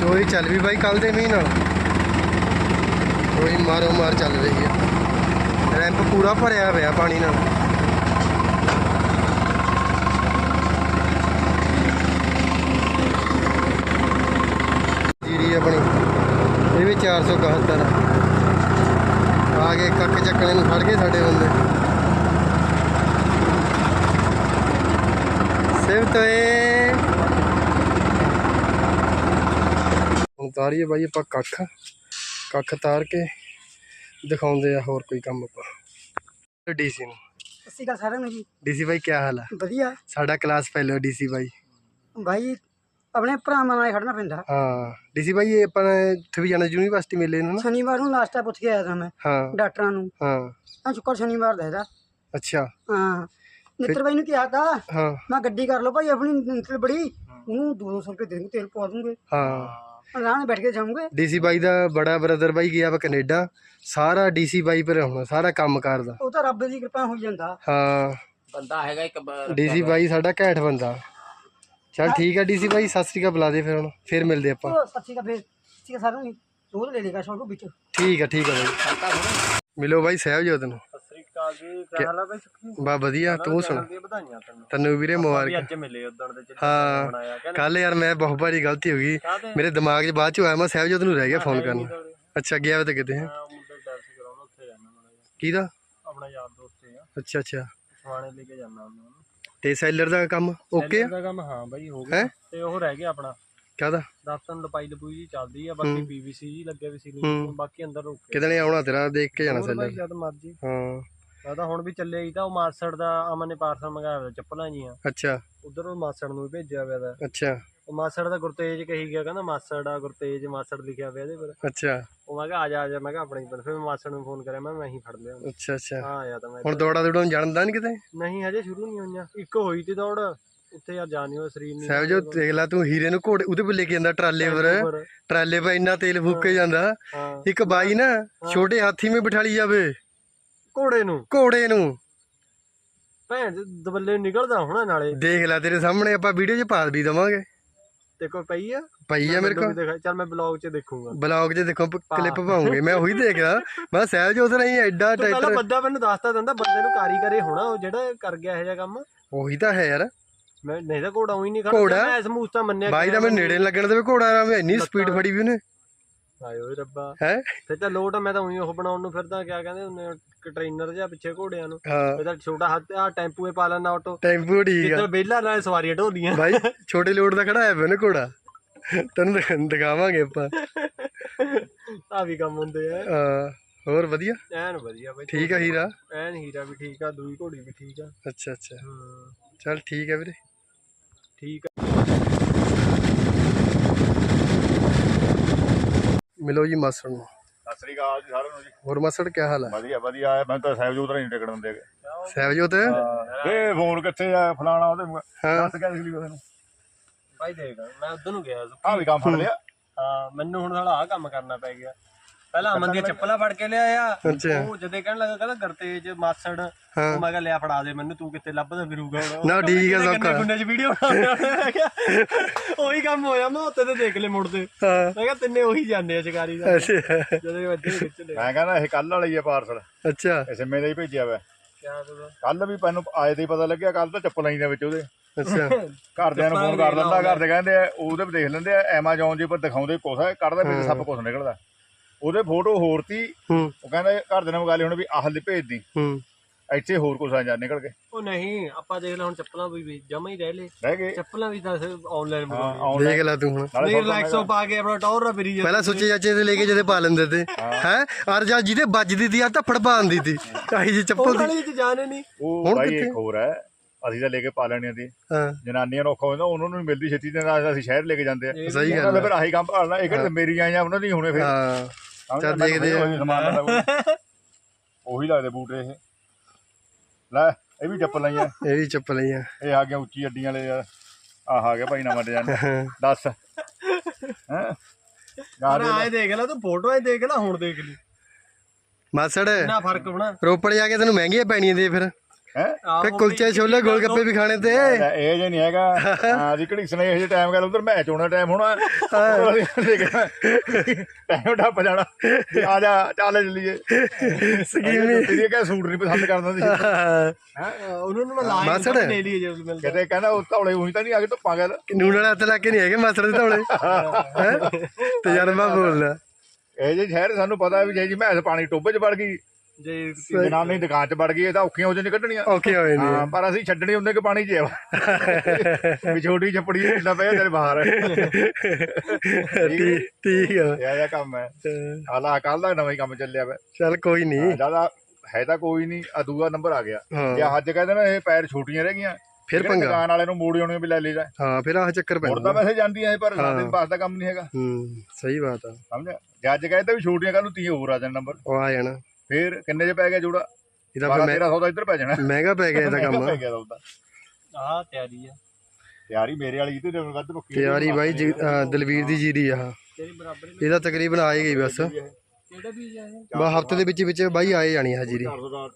ਚੋਰੀ ਚੱਲ ਵੀ ਬਾਈ ਕੱਲ ਦੇ ਮੀਂਹ ਨਾਲ। ਚੋਰੀ ਮਾਰੋ ਮਾਰ ਚੱਲ ਰਹੀ ਆ। ਰੈਂਪ ਪੂਰਾ ਭਰਿਆ ਹੋਇਆ ਪਾਣੀ ਨਾਲ। ਜੀਰੀ ਆਪਣੀ। ਇਹ ਵੀ 471 ਆ ਆ ਗਏ ਕੱਕ ਚੱਕਣੇ ਨੂੰ ਫੜ ਗਏ ਸਾਡੇ ਬੰਦੇ ਏ ਹੁਣ ਤਾਰੀਏ ਬਾਈ ਆਪਾਂ ਕੱਖ ਕੱਖ ਤਾਰ ਕੇ ਦਿਖਾਉਂਦੇ ਆ ਹੋਰ ਕੋਈ ਕੰਮ ਆਪਾਂ। ਡੀਸੀ ਨੂੰ। ਸਤਿ ਅਕਾਲ ਸਾਰਿਆਂ ਨੂੰ ਜੀ। ਡੀਸੀ ਬਾਈ ਕੀ ਹਾਲ ਆ? ਵਧੀਆ। ਸਾਡਾ ਕਲਾਸ ਫੈਲੋ ਡੀਸੀ ਬਾਈ। ਭਾਈ ਆਪਣੇ ਭਰਾਵਾਂ ਨਾਲ ਖੜਨਾ ਪੈਂਦਾ। ਹਾਂ ਡੀਸੀ ਬਾਈ ਇਹ ਆਪਾਂ ਇੱਥੇ ਵੀ ਜਾਣਾ ਯੂਨੀਵਰਸਿਟੀ ਮੇਲੇ ਨੂੰ ਨਾ? ਸ਼ਨੀਵਾਰ ਨੂੰ ਲਾਸਟਾ ਪੁੱਛ ਕੇ ਆਇਆ ਸੀ ਮੈਂ ਹਾਂ। ਡਾਕਟਰਾਂ ਨੂੰ। ਹਾਂ। ਆ ਸ਼ੁੱਕਰ ਸ਼ਨੀਵਾਰ ਦਾ ਇਹਦਾ। ਅੱਛਾ। ਹਾਂ। ਨਿੱਤਰ ਬਾਈ ਨੂੰ ਕਿਹਾ ਤਾ ਹਾਂ। ਮੈਂ ਗੱਡੀ ਕਰ ਲਓ ਭਾਈ ਆਪਣੀ ਨਿੱਤਰ ਬੜੀ ਉਹਨੂੰ 200 ਰੁਪਏ ਦੇ ਦੂੰਗੇ ਤੇਲ ਪਵਾ ਦੂੰਗੇ। ਹਾਂ। ਆਰਾਮ ਨਾਲ ਬੈਠ ਕੇ ਜਾਵਾਂਗੇ ਡੀਸੀ ਬਾਈ ਦਾ ਬੜਾ ਬ੍ਰਦਰ ਬਾਈ ਗਿਆ ਵਾ ਕੈਨੇਡਾ ਸਾਰਾ ਡੀਸੀ ਬਾਈ ਪਰ ਹੋਣਾ ਸਾਰਾ ਕੰਮ ਕਰਦਾ ਉਹ ਤਾਂ ਰੱਬ ਦੀ ਕਿਰਪਾ ਹੋਈ ਜਾਂਦਾ। ਹਾਂ। ਬੰਦਾ ਹੈਗਾ ਇੱਕ ਡੀਸੀ ਬਾਈ ਸਾਡਾ ਘੈਂਟ ਬੰਦਾ। ਚਲ ਠੀਕ ਆ ਡੀਸੀ ਬਾਈ ਸਤਿ ਸ੍ਰੀ ਅਕਾਲ ਬੁਲਾ ਦੇ ਫਿਰ ਹੁਣ ਫਿਰ ਮਿਲਦੇ ਆਪਾਂ। ਉਹ ਸੱਚੀ ਦਾ ਫੇਰ ਸੱਚੀ ਸਾਰਿਆਂ ਨੂੰ। ਰੋਜ਼ ਲੈ ਲੇਗਾ ਸ਼ੌਕ ਵਿੱਚ। ਠੀਕ ਆ ਠੀਕ ਆ ਬਾਈ। ਮਿਲੋ ਬਾਈ ਸਾਹਿਬਜੋਤ ਨੂੰ। ਸਤਿ ਸ੍ਰੀ ਅਕਾਲ ਜੀ ਕੀ ਹਾਲ ਆ ਬਈ ਸੁੱਖੀ ਬਾ ਵਧੀਆ ਤੂੰ ਸੁਣ। ਦੀਆਂ ਵਧਾਈਆਂ ਤੈਨੂੰ। ਤੈਨੂੰ ਵੀਰੇ ਵੀ ਮੁਬਾਰਕ। ਅੱਜ ਮਿਲੇ ਉਦੋਂ ਦੇ ਚਿੱਟੇ ਹਾਂ ਬਣਾਇਆ ਕਹਿੰਦੇ ਕੱਲ ਯਾਰ ਮੈਂ ਬਹੁਤ ਭਾਰੀ ਗਲਤੀ ਹੋ ਗਈ। ਕਾਹਦੇ? ਮੇਰੇ ਦਿਮਾਗ 'ਚ ਬਾਅਦ 'ਚ ਆਇਆ ਮੈਂ ਸਾਹਿਬਜੋਤ ਨੂੰ ਰਹਿ ਗਿਆ ਫੋਨ ਕਰਨਾ। ਅੱਛਾ ਗਿਆ ਵਾ ਤੇ ਕਿਤੇ ਹੈਂ? ਮੈਂ ਮੁੰਡੇ ਡਰਸ ਕਰਾਉਣਾ ਉੱਥੇ ਜਾਣਾ ਜਿਹਾ। ਕਿਹਦਾ? ਆਪਣਾ ਯਾਰ ਦੋਸਤ ਹੈ ਅੱਛਾ ਅੱਛਾ। ਸਵਾਣੇ ਲੈ ਕੇ ਜਾਣਾ ਉਹਨਾਂ। ਨੂੰ ਤੇ ਸੈਲਰ ਦਾ ਕੰਮ ਓਕੇ ਆ? ਦਾ ਕੰਮ ਹਾਂ ਬਾਈ ਹੋ ਹੈਂ? ਗਿਆ ਤੇ ਉਹ ਰਹਿ ਗਿਆ ਆਪਣਾ। ਕਾਹਦਾ? ਦਾਤਨ ਲਪਾਈ ਲਪੂਈ ਜੀ ਚੱਲਦੀ ਆ ਬਾਕੀ ਪੀਵੀਸੀ ਜੀ ਲੱਗੇ ਵੀ ਸੀ ਬਾਕੀ ਅੰਦਰ ਰੁਕੇ ਕਿਤੇ ਨੇ ਆਉਣਾ ਤੇਰਾ ਦੇਖ ਕੇ ਜਾਣਾ ਹੋਰ ਬਾਈ ਸੈਲਰ। ਜਦ ਮਰਜ਼ੀ। ਹਾਂ। ਮੈਂ ਤਾਂ ਹੁਣ ਵੀ ਚੱਲਿਆ ਹੀ ਤਾਂ ਉਹ ਮਾਸੜ ਦਾ ਅਮਨ ਨੇ ਪਾਰਸਲ ਮੰਗਾਇਆ ਹੋਇਆ ਚੱਪਲਾਂ ਜੀਆਂ। ਅੱਛਾ। ਉਧਰ ਉਹ ਮਾਸੜ ਨੂੰ ਵੀ ਭੇਜਿਆ ਹੋਇਆ ਦਾ ਅੱਛਾ। ਉਹ ਮਾਸੜ ਦਾ ਗੁਰਤੇਜ ਕਹੀ ਗਿਆ ਕਹਿੰਦਾ ਮਾਸੜ ਆ ਗੁਰਤੇਜ ਮਾਸੜ ਲਿਖਿਆ ਹੋਇਆ ਇਹਦੇ ਪਰ। ਅੱਛਾ। ਉਹ ਮੈਂ ਕਿਹਾ ਆ ਜਾ ਆ ਜਾ। ਮੈਂ ਕਿਹਾ ਆਪਣੀ ਪਰ। ਫਿਰ ਮੈਂ ਮਾਸੜ ਨੂੰ ਫੋਨ ਕਰਿਆ ਮੈਂ ਮੈਂ ਹੀ ਫੜ ਲਿਆ ਉਹਨੂੰ। ਅੱਛਾ ਅੱਛਾ। ਹਾਂ ਆਇਆ ਤਾਂ ਮੈਂ ਹੁਣ ਦੌੜਾ ਦੌੜਾਉਣ ਜਾਣਦਾ ਨਹੀਂ ਕਿਤੇ? ਨਹੀਂ ਹਜੇ ਸ਼ੁਰੂ ਨਹੀਂ ਹੋਈਆਂ। ਇੱਕ ਹੋਈ ਤੇ ਦੌੜ ਉੱਥੇ ਯਾਰ ਜਾਣੀ ਹੋ ਸਰੀਰ ਨਹੀਂ ਸਾਹਿਬਜੋਤ ਦੇਖ ਲੈ ਤੂੰ ਹੀਰੇ ਨੂੰ ਘੋੜੇ ਉਹਦੇ ਪਰ ਲੈ ਕੇ ਜਾਂਦਾ ਟਰਾਲੇ ਪਰ ਉੱਪਰ। ਟਰਾਲੇ 'ਤੇ ਇੰਨਾ ਤੇਲ ਫੂਕ ਜਾਂਦਾ। ਹਾਂ। ਇੱਕ ਬਾਈ ਨਾ ਛੋਟੇ ਹਾਥੀ ਮੇ ਬਿਠਾਲੀ ਜਾਵੇ। ਘੋੜੇ ਨੂੰ। ਘੋੜੇ ਨੂੰ। ਭੈਣ ਦੇ ਦਬੱਲੇ ਨਿਕਲਦਾ ਹੋਣਾ ਨਾਲੇ। ਦੇਖ ਲੈ ਤੇਰੇ ਸਾਹਮਣੇ ਆਪਾਂ ਵੀਡੀਓ 'ਚ ਪਾ ਵੀ ਦਵਾਂਗੇ। ਤੇ ਕੋਈ ਪਈ ਆ? ਪਈ ਆ ਮੇਰੇ ਕੋਲ। ਚੱਲ ਮੈਂ ਬਲੌਗ 'ਚ ਦੇਖੂੰਗਾ। ਬਲੌਗ 'ਚ ਦੇਖੋ ਕਲਿੱਪ ਪਾਉਂਗੇ ਮੈਂ ਉਹੀ ਦੇਖਦਾ ਮੈਂ ਸਹਿਬਜੋਤ ਨਹੀਂ ਐਡਾ ਤੂੰ ਪਹਿਲਾਂ ਬੰਦਾ ਮੈਨੂੰ ਦੱਸਤਾ ਦਿੰਦਾ ਬੰਦੇ ਨੂੰ ਕਾਰੀਗਰੇ ਹੋਣਾ ਉਹ ਜਿਹੜਾ ਕਰ ਗਿਆ ਇਹ ਜਿਹਾ ਕੰਮ। ਉਹੀ ਤਾਂ ਹੈ ਯਾਰ। ਮੈਂ ਨਹੀਂ ਤਾਂ ਘੋੜਾ ਉਹੀ ਨਹੀਂ ਘੋੜਾ? ਖੜਾ ਮੈਂ ਇਸ ਮੂਸ ਤਾਂ ਮੰਨਿਆ ਬਾਈ ਦਾ ਮੈਨੂੰ ਨੇੜੇ ਲੱਗਣ ਦੇਵੇ ਘੋੜਾ ਨਾਲ ਇੰਨੀ ਸਪੀਡ ਫੜੀ ਵੀ ਉਹਨੇ। ਹਾਏ ਓਏ ਰੱਬਾ। ਹੈ? ਫਿਰ ਤਾਂ ਲੋਟ ਆ, ਮੈਂ ਤਾਂ ਉਹੀ ਉਹ ਬਣਾਉਣ ਨੂੰ ਫਿਰਦਾ ਕਿਆ ਕਹਿੰਦੇ ਹੁੰਦੇ ਟ੍ਰੇਨਰ ਜਿਹਾ ਪਿੱਛੇ ਘੋੜਿਆਂ ਨੂੰ। ਹਾਂ। ਇਹਦਾ ਛੋਟਾ ਹੱਥ ਆ ਟੈਂਪੂਏ ਪਾ ਲੈਣਾ ਆਟੋ ਟੈਂਪੂ ਠੀਕ ਆ। ਵਿਹਲਾ ਨਾਲ ਸਵਾਰੀਆਂ ਢੋਲੀਆਂ। ਬਾਈ ਛੋਟੇ ਲੋਡ ਦਾ ਖੜਾਇਆ ਪਿਆ ਉਹਨੇ ਘੋੜਾ। ਤੈਨੂੰ ਦਿਖਾ- ਦਿਖਾਵਾਂਗੇ ਆਪਾਂ। ਆ ਵੀ ਕੰਮ ਹੁੰਦੇ ਆ। ਹਾਂ, ਹੋਰ ਵਧੀਆ? ਐਨ ਵਧੀਆ ਬਈ ਠੀਕ ਆ ਹੀਰਾ? ਐਨ ਹੀਰਾ ਵੀ ਠੀਕ ਆ ਦੂਈ ਘੋੜੀ ਵੀ ਠੀਕ ਆ। ਅੱਛਾ ਅੱਛਾ। ਹੂੰ। ਚੱਲ ਠੀਕ ਹੈ ਵੀਰੇ। ਠੀਕ ਆ। ਮਿਲੋ ਜੀ ਮਾਸੜ ਨੂੰ। ਸਤਿ ਸ੍ਰੀ ਅਕਾਲ ਜੀ ਸਾਰਿਆਂ ਨੂੰ ਜੀ। ਹੋਰ ਮਾਸੜ ਕੀ ਹਾਲ ਹੈ ਵਧੀਆ ਵਧੀਆ। ਮੈਂ ਤਾਂ ਸਹਿਬਜੋਤ ਨਹੀਂ ਟਿਕਣ ਦਿੰਦੇ ਸਹਿਬਜੋਤ? ਇਹ ਫੋਨ ਕਿੱਥੇ ਆ? ਫਲਾਣਾ ਉਹਦੇ ਦੱਸ ਨੂੰ ਭਾਈ ਦੇਖ ਮੈਂ ਉਧਰ ਨੂੰ ਗਿਆ। ਸੀ। ਆ ਵੀ ਕੰਮ ਫੜ ਲਿਆ। ਹਾਂ ਮੈਨੂੰ ਹੁਣ ਸਾਲਾ ਆ ਕੰਮ ਕਰਨਾ ਪੈ ਗਿਆ। ਪਹਿਲਾਂ ਅਮਨ ਦੀਆਂ ਚੱਪਲਾਂ ਫੜ ਕੇ ਲਿਆਇਆ। ਅੱਛਾ। ਉਹ ਜਦੇ ਕਹਿਣ ਲੱਗਾ ਕਹਿੰਦਾ ਗਰਤੇਜ ਮਾਸੜ। ਹਾਂ। ਮੈਂ ਕਿਹਾ ਲਿਆ ਫੜਾ ਦੇ ਮੈਨੂੰ ਤੂੰ ਕਿੱਥੇ ਲੱਭਦਾ ਫਿਰੂਗਾ ਹੁਣ? ਨਾ, ਠੀਕ ਆ, ਸੌਖਾ। ਗੁੰਡੇ ਚ ਵੀਡੀਓ ਉਹੀ ਕੰਮ ਹੋਇਆ ਮੈਂ ਉੱਤੇ ਤੇ ਦੇਖ ਲੈ ਮੁੜਦੇ ਹਾਂ। ਮੈਂ ਕਿਹਾ ਤਿੰਨੇ ਉਹੀ ਜਾਂਦੇ ਆ ਚਕਾਰੀ ਦਾ। ਅੱਛਾ। ਜਦੋਂ ਵੱਜੇ ਖਿੱਚ ਲੈ। ਮੈਂ ਕਹਿੰਦਾ ਇਹ ਕੱਲ ਵਾਲੀ ਹੈ ਪਾਰਸਲ। ਅੱਛਾ। ਇਹ ਸਿੰਮੇ ਦਾ ਹੀ ਭੇਜਿਆ ਵਾ। ਕਿਆ ਕੱਲ ਵੀ ਮੈਨੂੰ ਆਏ ਤੇ ਹੀ ਪਤਾ ਲੱਗਿਆ ਕੱਲ ਤਾਂ ਚੱਪਲਾਂ ਹੀ ਦੇ ਵਿੱਚ ਉਹਦੇ। ਅੱਛਾ। ਘਰਦਿਆਂ ਨੂੰ ਫੋਨ ਕਰ ਲੈਂਦਾ ਘਰ ਦੇ ਕਹਿੰਦੇ ਆ ਉਹਦੇ ਵੀ ਦੇਖ ਲੈਂਦੇ ਆ ਐਮਾਜ਼ੋਨ ਜੀ ਪਰ ਦਿਖਾਉਂਦੇ ਕੁਛ ਹੈ ਕੱਢਦਾ ਵਿੱਚ ਸਭ ਕੁਛ ਨਿਕਲਦਾ। ਉਹਦੇ ਫੋਟੋ ਹੋਰ ਤੀ। ਹੂੰ। ਉਹ ਕਹਿੰਦਾ ਘਰਦਿਆਂ ਨਾਲ ਗੱਲ ਹੁਣ ਵੀ ਆਹ ਲਈ ਭੇਜ ਦੀ ਹੂੰ। ਇੱਥੇ ਹੋਰ ਕੁਛ ਆ ਜਾ ਨਿਕਲ ਕੇ। ਉਹ ਨਹੀਂ ਆਪਾਂ ਦੇਖ ਲੈ ਹੁਣ ਚੱਪਲਾਂ ਵੀ ਜਮਾ ਹੀ ਰਹਿ ਲੇ ਰਹਿ ਗਏ। ਚੱਪਲਾਂ ਵੀ ਦੱਸ ਆਨਲਾਈਨ ਆਨਲਾਈਨ ਦੇਖ ਲੈ ਤੂੰ ਹੁਣ। ਨਾਲੇ ਨਹੀਂ ਰਿਲੈਕਸੋ ਪਾ ਕੇ ਆਪਣਾ ਟੌਰ ਰਾ ਫਿਰੀ ਪਹਿਲਾਂ ਸੁੱਚੇ ਚਾਚੇ ਤੇ ਲੈ ਕੇ ਜਦੇ ਪਾ ਲੈਂਦੇ ਤੇ। ਹੈ। ਔਰ ਜਾਂ ਜਿਹਦੇ ਵੱਜਦੀ ਤੀ ਆ ਧੱਫੜ ਪਾ ਦਿੰਦੀ ਤੀ। ਆਹੀ ਜੀ ਚੱਪਲ ਦੀ। ਵਾਲੀ ਚ ਜਾਣੇ ਨਹੀਂ। ਉਹ ਕਿੱਥੇ? ਇੱਕ ਹੋਰ ਹੈ ਅਸੀਂ ਤਾਂ ਲੈ ਕੇ ਪਾ ਲੈਣੀਆਂ ਦੀ ਹਾਂ। ਜਨਾਨੀਆਂ ਨੂੰ ਔਖਾ ਹੁੰਦਾ ਉਹਨਾਂ ਨੂੰ ਨੀ ਮਿਲਦੀ ਛੇਤੀ ਦੇ ਨਾਲ ਅਸੀਂ ਸ਼ਹਿਰ ਲੈ ਕੇ ਜਾਂਦੇ ਆ। ਸਹੀ ਉਹਨਾਂ ਗੱਲ ਦਾ ਹੈ ਫਿਰ ਆਹੀ ਕੰਮ ਭਾਲਣਾ ਇਹ ਕਿਹੜੇ ਮੇਰੀ ਆਈਆਂ ਉਹਨਾਂ ਦੀ ਹੁਣੇ ਫਿਰ। ਚੱਲ ਦੇਖਦੇ ਆ। ਕੋਈ। ਉਹੀ ਲੱਗਦੇ ਬੂਟ ਇਹ। ਲੈ ਇਹ ਵੀ ਚੱਪਲ ਲਈਆਂ ਇਹ ਵੀ ਚੱਪਲ ਹੀ ਆ ਇਹ ਆ ਗਿਆ ਉੱਚੀ ਅੱਡੀਆਂ ਵਾਲੇ ਯਾਰ ਆਹ ਆ ਗਿਆ ਭਾਈ ਨਵਾਂ ਡਿਜ਼ਾਈਨ ਦੱਸ। ਹੈ? ਪਰ ਆਏ ਦੇਖ ਲੈ ਤੂੰ ਫੋਟੋਆਂ ਹੀ ਦੇਖ ਲੈ ਹੁਣ ਦੇਖ ਲਈ। ਮਾਸੜ ਕਿੰਨਾ ਫ਼ਰਕ ਹੋਣਾ। ਰੋਪੜ ਜਾ ਕੇ ਤੈਨੂੰ ਮਹਿੰਗੀਆਂ ਪੈਣੀਆਂ ਤੇ ਫਿਰ। ਹੈ? ਫੇ ਕੁਲਚੇ ਛੋਲੇ ਗੋਲ ਗੱਪੇ ਵੀ ਖਾਣੇ ਤੇ। ਇਹ ਜੇ ਨਹੀਂ ਹੈਗਾ। ਹਾਂ ਜੀ ਘੜੀ ਸਨੇ ਇਹ ਜੇ ਟਾਈਮ ਗੱਲ ਉਧਰ ਮੈਚ ਹੋਣਾ ਟਾਈਮ ਹੋਣਾ। ਟਾਈਮ ਟੱਪ ਜਾਣਾ। ਆ ਜਾ ਚੱਲ ਚੱਲੀਏ। ਸਕੀਮੀ ਤੇਰੀ ਕਹੇ ਸੂਟ ਨਹੀਂ ਪਸੰਦ ਕਰਦਾ ਸੀ। ਉਹਨਾਂ ਨੂੰ ਲਾ ਮਾਸੜ। ਲੈ ਲਈਏ ਜੇ ਮਿਲਦਾ। ਕਿਤੇ ਕਹਿੰਦਾ ਉਹ ਧੌਲੇ ਉਹੀ ਤਾਂ ਨਹੀਂ ਆ ਕੇ ਧੁੱਪਾਂ ਗੱਲ। ਨੂਣ ਵਾਲੇ ਹੱਥ ਲਾ ਕੇ ਨਹੀਂ ਹੈਗੇ ਮਾਸੜ ਦੇ ਧੌਲੇ। ਹੈਂ? ਤਜਰਬਾ ਬੋਲਦਾ। ਇਹ ਜੇ ਸ਼ਹਿਰ ਸਾਨੂੰ ਪਤਾ ਵੀ ਜੇ ਜੀ ਮੈਸ ਪਾਣੀ ਟੋਬੇ 'ਚ ਵੜ ਗਈ ਜੇ ਜਨਾਨੀ ਦੁਕਾਨ 'ਚ ਵੜ ਗਈ ਇਹ ਤਾਂ ਔਖੀਆਂ ਹੋ ਜਾਂਦੀਆਂ ਕੱਢਣੀਆਂ। ਔਖੇ ਹੋਏ ਨੇ ਹਾਂ ਪਰ ਅਸੀਂ ਛੱਡਣੀ ਹੁੰਦੇ ਕਿ ਪਾਣੀ 'ਚ ਆ। ਵੀ ਛੋਟੀ ਚੱਪੜੀ ਜਿੰਨਾ ਪਿਆ ਤੇਰੇ ਬਾਹਰ। ਠੀਕ ਠੀਕ ਆ। ਇਹ ਜਿਹਾ ਕੰਮ ਹੈ। ਹਾਲਾ ਕੱਲ ਦਾ ਨਵਾਂ ਹੀ ਕੰਮ ਚੱਲਿਆ ਵਾ। ਚੱਲ ਕੋਈ ਨਹੀਂ ਜ਼ਿਆਦਾ ਹੈ ਤਾਂ ਕੋਈ ਨਹੀਂ ਆ ਦੂਆ ਨੰਬਰ ਆ ਗਿਆ। ਜੇ ਅੱਜ ਕਹਿੰਦੇ ਨਾ ਇਹ ਪੈਰ ਛੋਟੀਆਂ ਰਹਿ ਗਈਆਂ ਫਿਰ ਪੰਗਾ। ਦੁਕਾਨ ਵਾਲੇ ਨੂੰ ਮੋੜੀ ਆਉਣੀ ਵੀ ਲੈ ਲਈ ਜਾ। ਹਾਂ ਫਿਰ ਆਹ ਚੱਕਰ ਪੈਂਦਾ। ਤਾਂ ਵੈਸੇ ਜਾਂਦੀਆਂ ਇਹ ਪਰ। ਸਾਡੇ ਪਾਸ ਦਾ ਕੰਮ ਨਹੀਂ ਹੈਗਾ। ਹੂੰ ਸਹੀ ਬਾਤ ਆ। ਸਮਝਿਆ? ਜੇ ਅੱਜ ਕਹਿੰਦੇ ਵੀ ਛੋਟੀਆਂ ਕੱਲ ਨੂੰ ਤੀ ਹੋਰ ਆ ਜਾਣ ਨੰਬਰ। ਉਹ ਆ ਜਾਣਾ। ਫੇਰ ਕਿੰਨੇ 'ਚ ਪੈ ਗਿਆ ਜੋੜਾ? ਇਹਦਾ 12 ਫਿਰ ਮੈਂ 1300 ਦਾ ਇੱਧਰ ਪੈ ਜਾਣਾ। ਮਹਿੰਗਾ ਪੈ ਗਿਆ ਇਹਦਾ ਕੰਮ। ਪੈ ਗਿਆ ਉਹਦਾ। ਆਹ ਤਿਆਰੀ ਆ। ਤਿਆਰੀ ਮੇਰੇ ਵਾਲੀ ਤੇ ਵੱਧ ਪੱਕੀ ਤਿਆਰੀ ਬਾਈ ਦਲਵੀਰ ਦੀ ਜੀਰੀ ਆ। ਇਹਦਾ ਤਕਰੀਬਨ ਆ ਹੀ ਗਈ ਬਸ। ਕਿਹੜਾ ਬੀਜ ਆ ਇਹ? ਬਾ ਹਫ਼ਤੇ ਦੇ ਵਿੱਚ ਵਿੱਚ ਬਾਈ ਆਏ ਜਾਣੀ ਆ ਜੀਰੀ।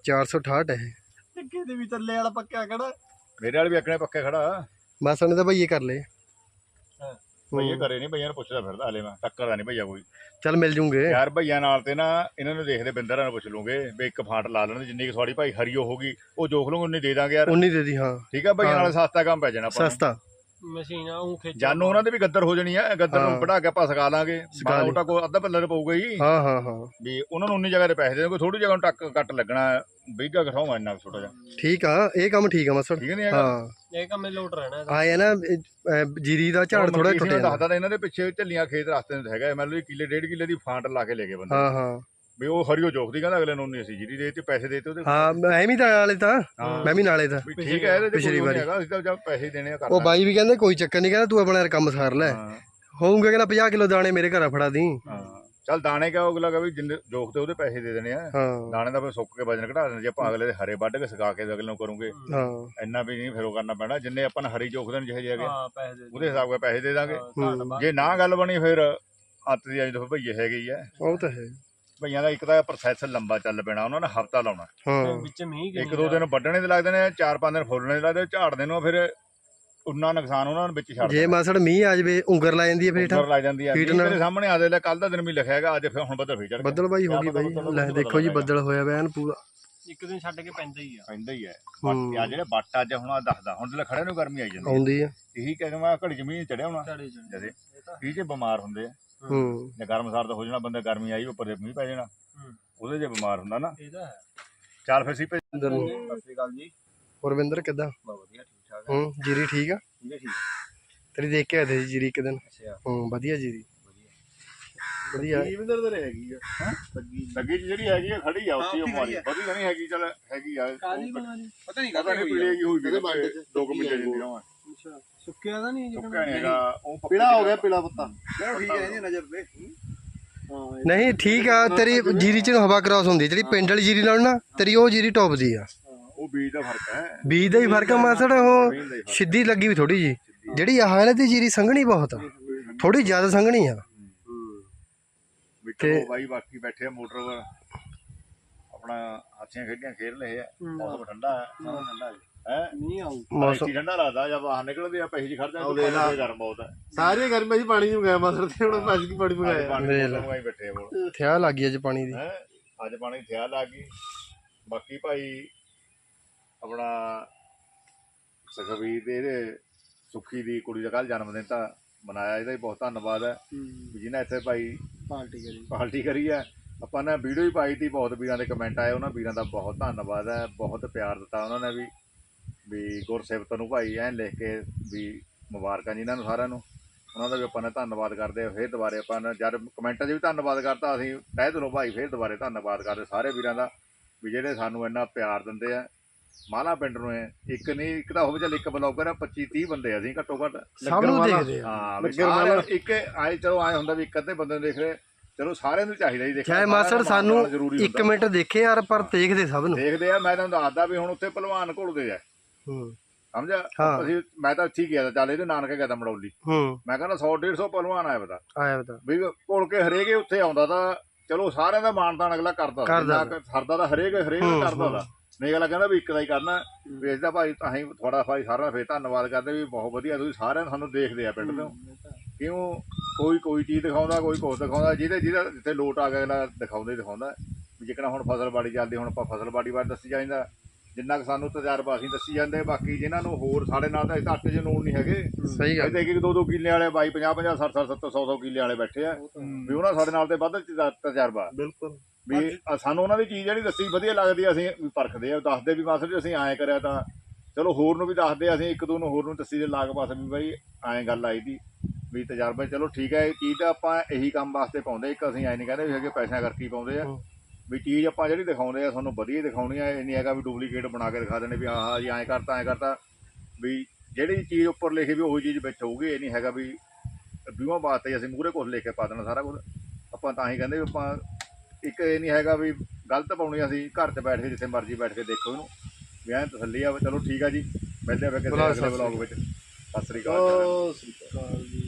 468 ਹੈ ਇਹ। ਟਿੱਕੇ ਦੇ ਵੀ ਥੱਲੇ ਵਾਲਾ ਪੱਕਾ ਕਿਹੜਾ ਮੇਰੇ ਵਾਲੀ ਵੀ ਅਕਣੇ ਪੱਕੇ ਖੜਾ। ਮਾਸੜ ਨੇ ਤਾਂ ਬਾਈ ਇਹ ਕਰ ਲਏ। ਭਈਏ ਕਰੇ ਨਹੀਂ ਭਈਆਂ ਨੂੰ ਪੁੱਛਦਾ ਫਿਰਦਾ ਹਲੇ ਮੈਂ ਟੱਕਰ ਦਾ ਨਹੀਂ ਭਈਆ ਕੋਈ। ਚੱਲ ਮਿਲ ਜੂਗੇ। ਯਾਰ ਭਈਆਂ ਨਾਲ ਤੇ ਨਾ ਇਹਨਾਂ ਨੂੰ ਦੇਖਦੇ ਬਿੰਦਰਾਂ ਨੂੰ ਪੁੱਛ ਲੂਗੇ ਵੀ ਇੱਕ ਫਾਂਟ ਲਾ ਲੈਣ ਜਿੰਨੀ ਕਿ ਸਵਾੜੀ ਭਾਈ ਹਰੀਓ ਹੋਗੀ ਉਹ ਜੋਖ ਲੂਗੇ ਉਨੀ ਦੇ ਦਾਂਗੇ ਯਾਰ। ਉਨੀ ਦੇ ਦੀ ਹਾਂ। ਠੀਕ ਆ ਭਈਆਂ ਨਾਲ ਸਸਤਾ ਕੰਮ ਪੈ ਜਾਣਾ ਆਪਾਂ। ਸਸਤਾ। ਮਸ਼ੀਨ ਆ ਉਹ ਖਿੱਚ ਜਾਨੂ ਉਹਨਾਂ ਦੇ ਵੀ ਗੱਦਰ ਹੋ ਜਾਣੀ ਆ ਗੱਦਰ ਹਾਂ। ਨੂੰ ਵਢਾ ਕੇ ਆਪਾਂ ਸਕਾ ਲਾਂਗੇ। ਸਕਾ ਲਈ। ਕੋ ਅੱਧਾ ਪੱਲਰ ਪਊਗਾ ਹੀ। ਹਾਂ ਹਾਂ ਹਾਂ। ਵੀ ਉਹਨਾਂ ਨੂੰ ਉਨੀ ਜਗ੍ਹਾ ਤੇ ਪੈਸੇ ਦੇ ਕੋਈ ਥੋੜੀ ਜਗ੍ਹਾ ਨੂੰ ਟੱਕ ਕੱਟ ਲੱਗਣਾ ਵੀਗਾ ਘਟਾਉਣਾ ਇੰਨਾ ਕੁ ਛੋਟਾ ਜਿਹਾ। ਠੀਕ ਆ ਇਹ ਕੰਮ ਠੀਕ ਆ ਮਾਸੜ। ਠੀਕ ਨਹੀਂ ਹੈਗਾ? ਹਾਂ। ਇਹ ਕੰਮ ਲੋਟ ਰਹਿਣਾ ਇਹਦਾ। ਆਏ ਨਾ ਇਹ, ਅਹ, ਜੀਰੀ ਦਾ ਝਾੜ ਥੋੜਾ ਸਿੰਘ ਟੁੱਟਿਆ। ਦੱਸਦਾ ਤਾਂ ਇਹਨਾਂ ਦੇ ਪਿੱਛੇ ਝੱਲੀਆਂ ਖੇਤ ਰਸਤੇ ਨੂੰ ਹੈਗਾ। ਮੰਨ ਲਓ ਕਿੱਲੇ ਡੇਢ ਕਿੱਲੇ ਦੀ ਫਾਂਟ ਲਾ ਕੇ ਲੈ ਗਏ ਬੰਦੇ। ਹਾਂ ਹਾਂ। ਵੀ ਉਹ ਹਰੀਓ ਜੋਖਦੀ ਕਹਿੰਦਾ ਅਗਲੇ ਨੂੰ ਨਹੀਂ ਅਸੀਂ ਜਿਹੜੀ ਦੇ ਤੇ ਪੈਸੇ ਦੇ ਤੇ ਉਹਦੇ ਹਾਂ ਮੈਂ ਵੀ ਤਾਂ ਨਾਲੇ ਤਾਂ। ਮੈਂ ਵੀ ਨਾਲੇ ਤਾਂ। ਵੀ ਠੀਕ ਹੈ ਇਹਦੇ ਪਿਛਲੀ ਵਾਰੀ। ਨਹੀਂ ਹੈਗਾ ਅਸੀਂ ਤਾਂ ਜਦ ਪੈਸੇ ਦੇਣੇ ਆ ਕਰ ਉਹ ਬਾਈ ਵੀ ਕਹਿੰਦੇ ਕੋਈ ਚੱਕਰ ਨਹੀਂ ਕਹਿੰਦਾ ਤੂੰ ਆਪਣਾ ਕੰਮ ਸਾਰ ਲੈ। ਹੋਊਗਾ ਕਹਿੰਦਾ 50 ਕਿਲੋ ਦਾਣੇ ਮੇਰੇ ਘਰ ਫੜਾ ਦੀ। ਹਾਂ। ਚੱਲ ਦਾਣੇ ਕਾ ਅਗਲਾ ਕਹੇ ਵੀ ਜਿੰਨੇ ਜੋਖ ਤੇ ਉਹਦੇ ਪੈਸੇ ਦੇ ਦੇਣੇ ਆ। ਦਾਣੇ ਦਾ ਫਿਰ ਸੁੱਕ ਕੇ ਵਜਨ ਘਟਾ ਦੇਣਾ ਜੇ ਆਪਾਂ ਅਗਲੇ ਦੇ ਹਰੇ ਵੱਢ ਕੇ ਸੁਕਾ ਕੇ ਅਗਲੇ ਨੂੰ ਕਰੂਗੇ। ਹਾਂ। ਇੰਨਾ ਵੀ ਨਹੀਂ ਫਿਰ ਉਹ ਕਰਨਾ ਪੈਣਾ ਜਿੰਨੇ ਆਪਾਂ ਨੇ ਹਰੀ ਜੋਖ ਦੇਣ ਜਿਹੇ ਜਿਹੇ ਹੈਗੇ ਹਾਂ ਪੈਸੇ ਦੇ ਉਹਦੇ ਹਿਸਾਬ ਨਾਲ ਪੈਸੇ ਦੇ ਦਾਂਗੇ। ਜੇ ਨਾ ਗੱਲ ਬਣੀ ਫਿਰ ਅੱਤ ਦੀ ਅੱਜ ਤੋਂ ਭਈਏ ਹੈਗੇ ਹੀ ਆ। ਉਹ ਤਾਂ ਹੈ। ਭਈਆਂ ਦਾ ਇੱਕ ਤਾਂ ਪ੍ਰੋਸੈਸ ਲੰਬਾ ਚੱਲ ਪੈਣਾ ਉਹਨਾਂ ਨੇ ਹਫਤਾ ਲਾਉਣਾ। ਹਾਂ। ਵਿੱਚ ਮੀਂਹ ਇੱਕ ਦੋ ਦਿਨ ਵੱਢਣੇ ਤੇ ਲੱਗਦੇ ਨੇ ਚਾਰ ਪੰਜ ਦਿਨ ਫੁੱਲਣੇ ਤੇ ਲੱਗਦੇ ਝਾੜਦੇ ਨੂੰ ਫਿਰ ਉਨਾ ਨੁਕਸਾਨ ਉਹਨਾਂ ਨੂੰ ਵਿੱਚ ਛੱਡ ਜੇ ਮਾਸੜ ਮੀਂਹ ਆ ਜਵੇ ਉਂਗਰ ਲਾ ਜਾਂਦੀ ਹੈ ਫੇਰ ਉੱਪਰ ਲੱਗ ਜਾਂਦੀ ਫੀਟ ਨਾਲ- ਤੇਰੇ ਸਾਹਮਣੇ ਆ ਦੇ ਲੈ ਕੱਲ ਦਾ ਦਿਨ ਵੀ ਲਿਖਿਆ ਹੈਗਾ ਅੱਜ ਫਿਰ ਹੁਣ ਬੱਦਲ ਫੇਰ ਚੜ ਬੱਦਲ ਬਾਈ ਹੋ ਗਈ ਬਾਈ ਲੈ ਦੇਖੋ ਜੀ ਬੱਦਲ ਹੋਇਆ ਐਨ ਪੂਰਾ। ਇੱਕ ਦਿਨ ਛੱਡ ਕੇ ਪੈਂਦਾ ਹੀ ਆ। ਪੈਂਦਾ ਹੀ ਹੈ। ਹੂੰ। ਬਾਕੀ ਆ ਜਿਹੜੇ ਬੱਟ ਅੱਜ ਹੁਣ ਆ ਦੱਸਦਾ ਹੁਣ ਖੜੇ ਨੂੰ ਗਰਮੀ ਆਈ ਜਾਂਦੀ ਆਉਂਦੀ ਆ ਇਹੀ ਕਹਿੰਦਾ ਘੜੀ ਜ਼ਮੀਨ ਚੜਿਆ ਹੋਣਾ। ਜਦੇ ਇਹ ਜੇ ਬਿਮਾਰ ਹੁੰਦੇ ਆ। ਹੂੰ। ਜੇ ਗਰਮ ਸਰਦ ਹੋ ਜਾਣਾ ਬੰਦਾ ਗਰਮੀ ਆਈ ਉੱਪਰ ਦੇ ਮੀਂਹ ਪੈ ਜਾਣਾ ਹੂੰ। ਉਹਦੇ ਜੇ ਬਿਮਾਰ ਹੁੰਦਾ ਨਾ। ਇਹਦਾ ਚਾਰ ਫਿਰ ਸੀ ਭੇਜ। ਅੰਦਰ ਨੂੰ। ਸਤਿ ਸ਼੍ਰੀ ਅਕਾਲ ਜੀ। ਗੁਰਵਿੰਦਰ ਕਿੱਦਾਂ? ਬਹੁਤ ਵਧੀਆ ਠੀਕ ਠਾਕ। ਹੂੰ ਜੀਰੀ ਠੀਕ ਆ? ਠੀਕ ਤੇਰੀ ਦੇਖ ਕੇ ਆਏ ਸੀ ਜੀਰੀ ਇੱਕ ਦਿਨ। ਅੱਛਾ। ਹੂੰ ਵਧੀਆ ਜੀਰੀ। ਵਧੀਆ। ਜੀਵਿੰਦਰ ਤੇ ਹੈਗੀ ਆ। ਹਾਂ? ਲੱਗੀ ਲੱਗੀ ਜਿਹੜੀ ਹੈਗੀ ਆ ਖੜੀ ਆ ਉੱਥੇ ਉਹ ਮਾਰੀ ਵਧੀਆ ਨਹੀਂ ਹੈਗੀ ਚਲ ਹੈਗੀ ਆ। ਕਾਲੀ ਬਣਾ ਲਈ ਪਤਾ ਨਹੀਂ ਪਤਾ ਨਹੀਂ ਪੀਲੇ ਕੀ ਹੋਈ ਵੀ ਦੋ ਕੁ ਮਿੰਟੇ ਦੀ ਨਾ ਅੱਛਾ ਸੁੱਕਿਆ ਤਾਂ ਨਹੀਂ ਸੁੱਕਾ ਨਹੀਂ ਹੈਗਾ ਉਹ ਪੀਲਾ ਹੋ ਗਿਆ। ਪੀਲਾ ਪੱਤਾ। ਠੀਕ ਹੈ ਇਹਦੀ ਨਜ਼ਰ ਤੇ। ਨਹੀਂ ਠੀਕ ਆ ਤੇਰੀ ਜੀਰੀ ਚ ਹਵਾ ਕ੍ਰਾਸ ਹੁੰਦੀ। ਜਿਹੜੀ ਪਿੰਡ ਵਾਲੀ ਜੀਰੀ ਨਾਲ ਨਾ ਤੇਰੀ ਉਹ ਜੀਰੀ ਟੌਪ ਦੀ ਆ ਉਹ ਬੀਜ ਦਾ ਫ਼ਰਕ ਹੈ। ਬੀਜ ਦਾ ਹੀ ਫ਼ਰਕ ਆ ਮਾਸੜ ਉਹ ਸਿੱਧੀ ਲੱਗੀ ਵੀ ਥੋੜੀ ਜੀ ਜਿਹੜੀ ਆਹ ਇਹਨਾਂ ਦੀ ਜੀਰੀ ਸੰਘਣੀ ਬਹੁਤ ਆ। ਥੋੜੀ ਜ਼ਿਆਦਾ ਸੰਘਣੀ ਆ। ਵਿੱਚ ਤੇ- ਬਾਈ ਬਾਕੀ ਬੈਠੇ ਆ ਮੋਟਰ ਆਪਣਾ ਹਾਥੀਆਂ ਖੇਡੀਆਂ ਖੇਡ ਲਏ ਆ। ਮੌਸਮ ਠੰਡਾ ਹੈ ਸਾਰਾ ਠੰਡਾ ਹੈ। ਹੈ? ਨਹੀਂ ਆਊ। ਮੌਸਮ ਠੰਡਾ ਲੱਗਦਾ ਜਾਂ ਬਾਹਰ ਨਿਕਲਦੇ ਆ ਪਹੀ ਜੀ ਖੜ ਜਾਂਦੇ ਆ ਗਰਮ ਬਹੁਤ ਹੈ। ਸਾਰੇ ਗਰਮੀ 'ਚ ਪਾਣੀ ਨੂੰ ਗਿਆ ਮਸਰ ਤੇ ਹੁਣ ਭੱਜ ਕੇ ਪਾਣੀ ਮੰਗਾਇਆ। ਪਾਣੀ ਵੇਖ ਲੈ। ਵਾਈ ਬੈਠੇ ਕੋਲ ਥਿਆ ਲੱਗ ਗਈ ਅੱਜ ਪਾਣੀ ਦੀ। ਹੈ? ਅੱਜ ਪਾਣੀ ਥਿਆ ਲੱਗ ਗਈ। ਬਾਕੀ ਭਾਈ ਆਪਣਾ ਸਖਵੀਰ ਦੇ ਇਹਦੇ ਸੁੱਖੀ ਦੀ ਕੁੜੀ ਦਾ ਕੱਲ ਜਨਮ ਦਿਨ ਤਾਂ ਮਨਾਇਆ ਇਹਦਾ ਵੀ ਬਹੁਤ ਧੰਨਵਾਦ ਹੈ। ਵੀ ਜਿਹਨੇ ਇੱਥੇ ਭਾਈ ਪਾਰਟੀ ਕਰੀ। ਪਾਰਟੀ ਕਰੀ ਹੈ। ਆਪਾਂ ਨੇ ਵੀਡੀਓ ਹੀ ਪਾਈ ਤੀ ਬਹੁਤ ਵੀਰਾਂ ਦੇ ਕਮੈਂਟ ਆਏ ਉਹਨਾਂ ਵੀਰਾਂ ਦਾ ਬਹੁਤ ਧੰਨਵਾਦ ਹੈ ਬਹੁਤ ਪਿਆਰ ਦਿੱਤਾ ਉਹਨਾਂ ਨੇ ਵੀ। ਵੀ ਗੁਰਸਿਫਤ ਨੂੰ ਭਾਈ ਐਂ ਲਿਖ ਕੇ ਵੀ ਮੁਬਾਰਕਾਂ ਜੀ ਇਹਨਾਂ ਨੂੰ ਸਾਰਿਆਂ ਨੂੰ। ਉਹਨਾਂ ਦਾ ਵੀ ਆਪਾਂ ਨੇ ਧੰਨਵਾਦ ਕਰਦੇ ਹਾਂ ਫੇਰ ਦੁਬਾਰੇ ਆਪਾਂ ਨੇ ਜਦ ਕਮੈਂਟਾਂ 'ਚ ਵੀ ਧੰਨਵਾਦ ਕਰਤਾ ਅਸੀਂ ਤਹਿ ਦਿਲੋਂ ਭਾਈ ਫੇਰ ਦੁਬਾਰੇ ਧੰਨਵਾਦ ਕਰਦੇ ਸਾਰੇ ਵੀਰਾਂ ਦਾ ਵੀ ਜਿਹੜੇ ਸਾਨੂੰ ਇੰਨਾ ਪਿਆਰ ਦਿੰਦੇ ਆ। ਮਾਲਾ ਪਿੰਡ ਨੂੰ ਇੱਕ ਨਹੀਂ ਇੱਕ ਤਾਂ ਹੋਵੇ ਚੱਲ ਇੱਕ ਬਲੌਗਰ ਆ 25 30 ਬੰਦੇ ਅਸੀਂ ਘੱਟੋ ਘੱਟ। ਸਭ ਨੂੰ ਦੇਖਦੇ ਆ। ਹਾਂ ਵੀ ਲੱਗਣ ਸਾਰੇ ਵਾਲਾ। ਇੱਕ ਆਏ ਚਲੋ ਆਏ ਹੁੰਦਾ ਵੀ ਇੱਕ ਅੱਧੇ ਬੰਦੇ ਨੂੰ ਦੇਖ ਰਹੇ ਚਲੋ ਸਾਰਿਆਂ ਨੂੰ ਚਾਹੀਦਾ ਜੀ ਦੇਖਣਾ ਚਾਹੇ ਸਾਰਿਆਂ ਮਾਸੜ ਦਾ ਸਾਨੂੰ ਜ਼ਰੂਰੀ ਹੁੰਦਾ। ਮਿੰਟ ਦੇਖੇ ਯਾਰ ਪਰ ਦੇਖਦੇ ਸਭ ਨੂੰ। ਦੇਖਦੇ ਆ ਮੈਂ ਤੁਹਾਨੂੰ ਦੱਸਦਾ ਵੀ ਹੁਣ ਉੱਥੇ ਪਹਿਲਵਾਨ ਘੁਲਦੇ ਆ। ਹੂੰ। ਸਮਝਿਆ? ਹਾਂ। ਅਸੀਂ ਮੈਂ ਤਾਂ ਠੀਕ ਗਿਆ ਚੱਲ ਇਹਦੇ ਨਾਨਕੇ ਗਿਆ ਤਾਂ ਮੜੌਲੀ। ਹੂੰ। ਮੈਂ ਕਹਿੰਦਾ 100 150 ਪਹਿਲਵਾਨ ਆਇਆ ਪਤਾ। ਆਇਆ ਬਤਾ ਵੀ ਘੁਲ ਕੇ ਹਰੇਕ ਹੀ ਉੱਥੇ ਆਉਂਦਾ ਤਾਂ ਚਲੋ ਸਾਰਿਆਂ ਦਾ ਤਾਣ ਅਗਲਾ ਕਰਦਾ। ਤਾ। ਕਰਦਾ ਜਿੰਨਾ ਕੁ ਸਰਦਾ ਤਾਂ ਹਰੇਕ ਹਰੇਕ ਹੂੰ, ਕਰਦਾ ਦਾ ਨਹੀਂ ਅਗਲਾ ਕਹਿੰਦਾ ਵੀ ਇੱਕ ਦਾ ਹੀ ਕਰਨਾ। ਵੀ ਇਸ ਦਾ ਭਾਈ ਅਸੀਂ ਤੁਹਾਡਾ ਭਾਈ ਸਾਰਿਆਂ ਦਾ ਫੇਰ ਧੰਨਵਾਦ ਕਰਦੇ ਵੀ ਬਹੁਤ ਵਧੀਆ ਤੁਸੀਂ ਸਾਰਿਆਂ ਨੂੰ ਸਾਨੂੰ ਦੇਖਦੇ ਆ ਪਿੰਡ ਤੋਂ। ਕਿਉਂ? ਕੋਈ ਕੋਈ ਚੀਜ਼ ਦਿਖਾਉਂਦਾ ਕੋਈ ਕੁਛ ਦਿਖਾਉਂਦਾ। ਜਿਹਦੇ ਜਿਹਦਾ ਜਿੱਥੇ ਲੋਟ ਆ ਗਿਆ ਅਗਲਾ ਦਿਖਾਉਂਦਾ ਹੀ ਦਿਖਾਉਂਦਾ। ਵੀ ਜਿੱਕਣਾ ਹੁਣ ਫਸਲਬਾੜੀ ਚੱਲਦੀ ਹੁਣ ਆਪਾਂ ਫਸਲਬਾੜੀ ਬਾਰੇ ਦੱਸੀ ਜਾਂਦਾ ਜਿੰਨਾ ਕੁ ਸਾਨੂੰ ਤਜਰਬਾ ਅਸੀਂ ਦੱਸੀ ਜਾਂਦੇ ਬਾਕੀ ਜਿਨ੍ਹਾਂ ਨੂੰ ਹੋਰ ਸਾਡੇ ਨਾਲ ਤਾਂ ਇਸ 'ਚ ਨੂਣ ਨਹੀਂ ਹੈਗੇ। ਸਹੀ ਗੱਲ। ਇੱਕ ਦੋ ਦੋ ਕਿੱਲੇ ਵਾਲੇ ਬਾਈ 50 50 60 60 70 100 100 ਕਿੱਲੇ ਵਾਲੇ ਬੈਠੇ ਆ। ਵੀ ਉਹਨਾਂ ਸਾਡੇ ਨਾਲ ਤੇ ਵੱਧ ਤਜ- ਤਜਰਬਾ। ਬਿਲਕੁਲ। ਵੀ ਸਾਨੂੰ ਉਹਨਾਂ ਦੀ ਚੀਜ਼ ਜਿਹੜੀ ਦੱਸੀ ਵਧੀਆ ਲੱਗਦੀ ਅਸੀਂ ਵੀ ਪਰਖਦੇ ਆ। ਦੱਸਦੇ ਵੀ ਮਾਸਟਰ ਜੀ ਅਸੀਂ ਐਂ ਕਰਿਆ ਤਾਂ ਚਲੋ ਹੋਰ ਨੂੰ ਵੀ ਦੱਸਦੇ ਅਸੀਂ ਇੱਕ ਦੋ ਨੂੰ ਹੋਰ ਨੂੰ ਦੱਸੀ ਦੇ ਲਾਗ ਪਾਸ ਵੀ ਬਾਈ ਐਂ ਗੱਲ ਆਈ ਦੀ ਵੀ ਤਜਰਬਾ ਚਲੋ ਠੀਕ ਹੈ ਇਹ ਚੀਜ਼ ਤਾਂ ਆਪਾਂ ਇਹੀ ਕੰਮ ਵਾਸਤੇ ਪਾਉਂਦੇ ਇੱਕ ਅਸੀਂ ਐਂ ਨਹੀਂ ਕਹਿੰਦੇ ਵੀ ਹੈਗੇ ਪੈਸਿਆਂ ਕਰਕੇ ਹੀ ਪਾਉਂਦੇ ਆ। ਵੀ ਚੀਜ਼ ਆਪਾਂ ਜਿਹੜੀ ਦਿਖਾਉਂਦੇ ਆ ਤੁਹਾਨੂੰ ਵਧੀਆ ਦਿਖਾਉਣੀ ਆ ਇਹ ਨਹੀਂ ਹੈਗਾ ਵੀ ਡੁਪਲੀਕੇਟ ਬਣਾ ਕੇ ਦਿਖਾ ਦੇਣੇ ਵੀ ਹਾਂ ਹਾਂ ਜੀ ਐਂ ਕਰਤਾ ਐਂ ਕਰਤਾ। ਵੀ ਜਿਹੜੀ ਚੀਜ਼ ਉੱਪਰ ਲਿਖੀ ਵੀ ਉਹੀ ਚੀਜ਼ ਵਿੱਚ ਹੋਊਗੀ ਇਹ ਨਹੀਂ ਹੈਗਾ ਵੀ ਵਿਊਆਂ ਵਾਸਤੇ ਹੀ ਅਸੀਂ ਮੂਹਰੇ ਕੁਝ ਲਿਖ ਕੇ ਪਾ ਦੇਣਾ ਸਾਰਾ ਕੁਝ ਆਪਾਂ ਤਾਂ ਹੀ ਕਹਿੰਦੇ ਵੀ ਆਪਾਂ ਇੱਕ ਇਹ ਨਹੀਂ ਹੈਗਾ ਵੀ ਗਲਤ ਪਾਉਣੀ ਅਸੀਂ ਘਰ 'ਚ ਬੈਠ ਕੇ ਜਿੱਥੇ ਮਰਜ਼ੀ ਬੈਠ ਕੇ ਦੇਖੋ ਇਹਨੂੰ। ਵੀ ਐਂ ਤਸੱਲੀ ਆ ਚਲੋ ਠੀਕ ਆ ਜੀ। ਮਿਲਦੇ ਆ ਫਿਰ ਕਿਸੇ ਅਗਲੇ ਵਲੌਗ ਵਿੱਚ। ਸਤਿ ਸ੍ਰੀ ਅਕਾਲ। ਓ ਸ੍ਰੀ ਅਕਾਲ ਜੀ।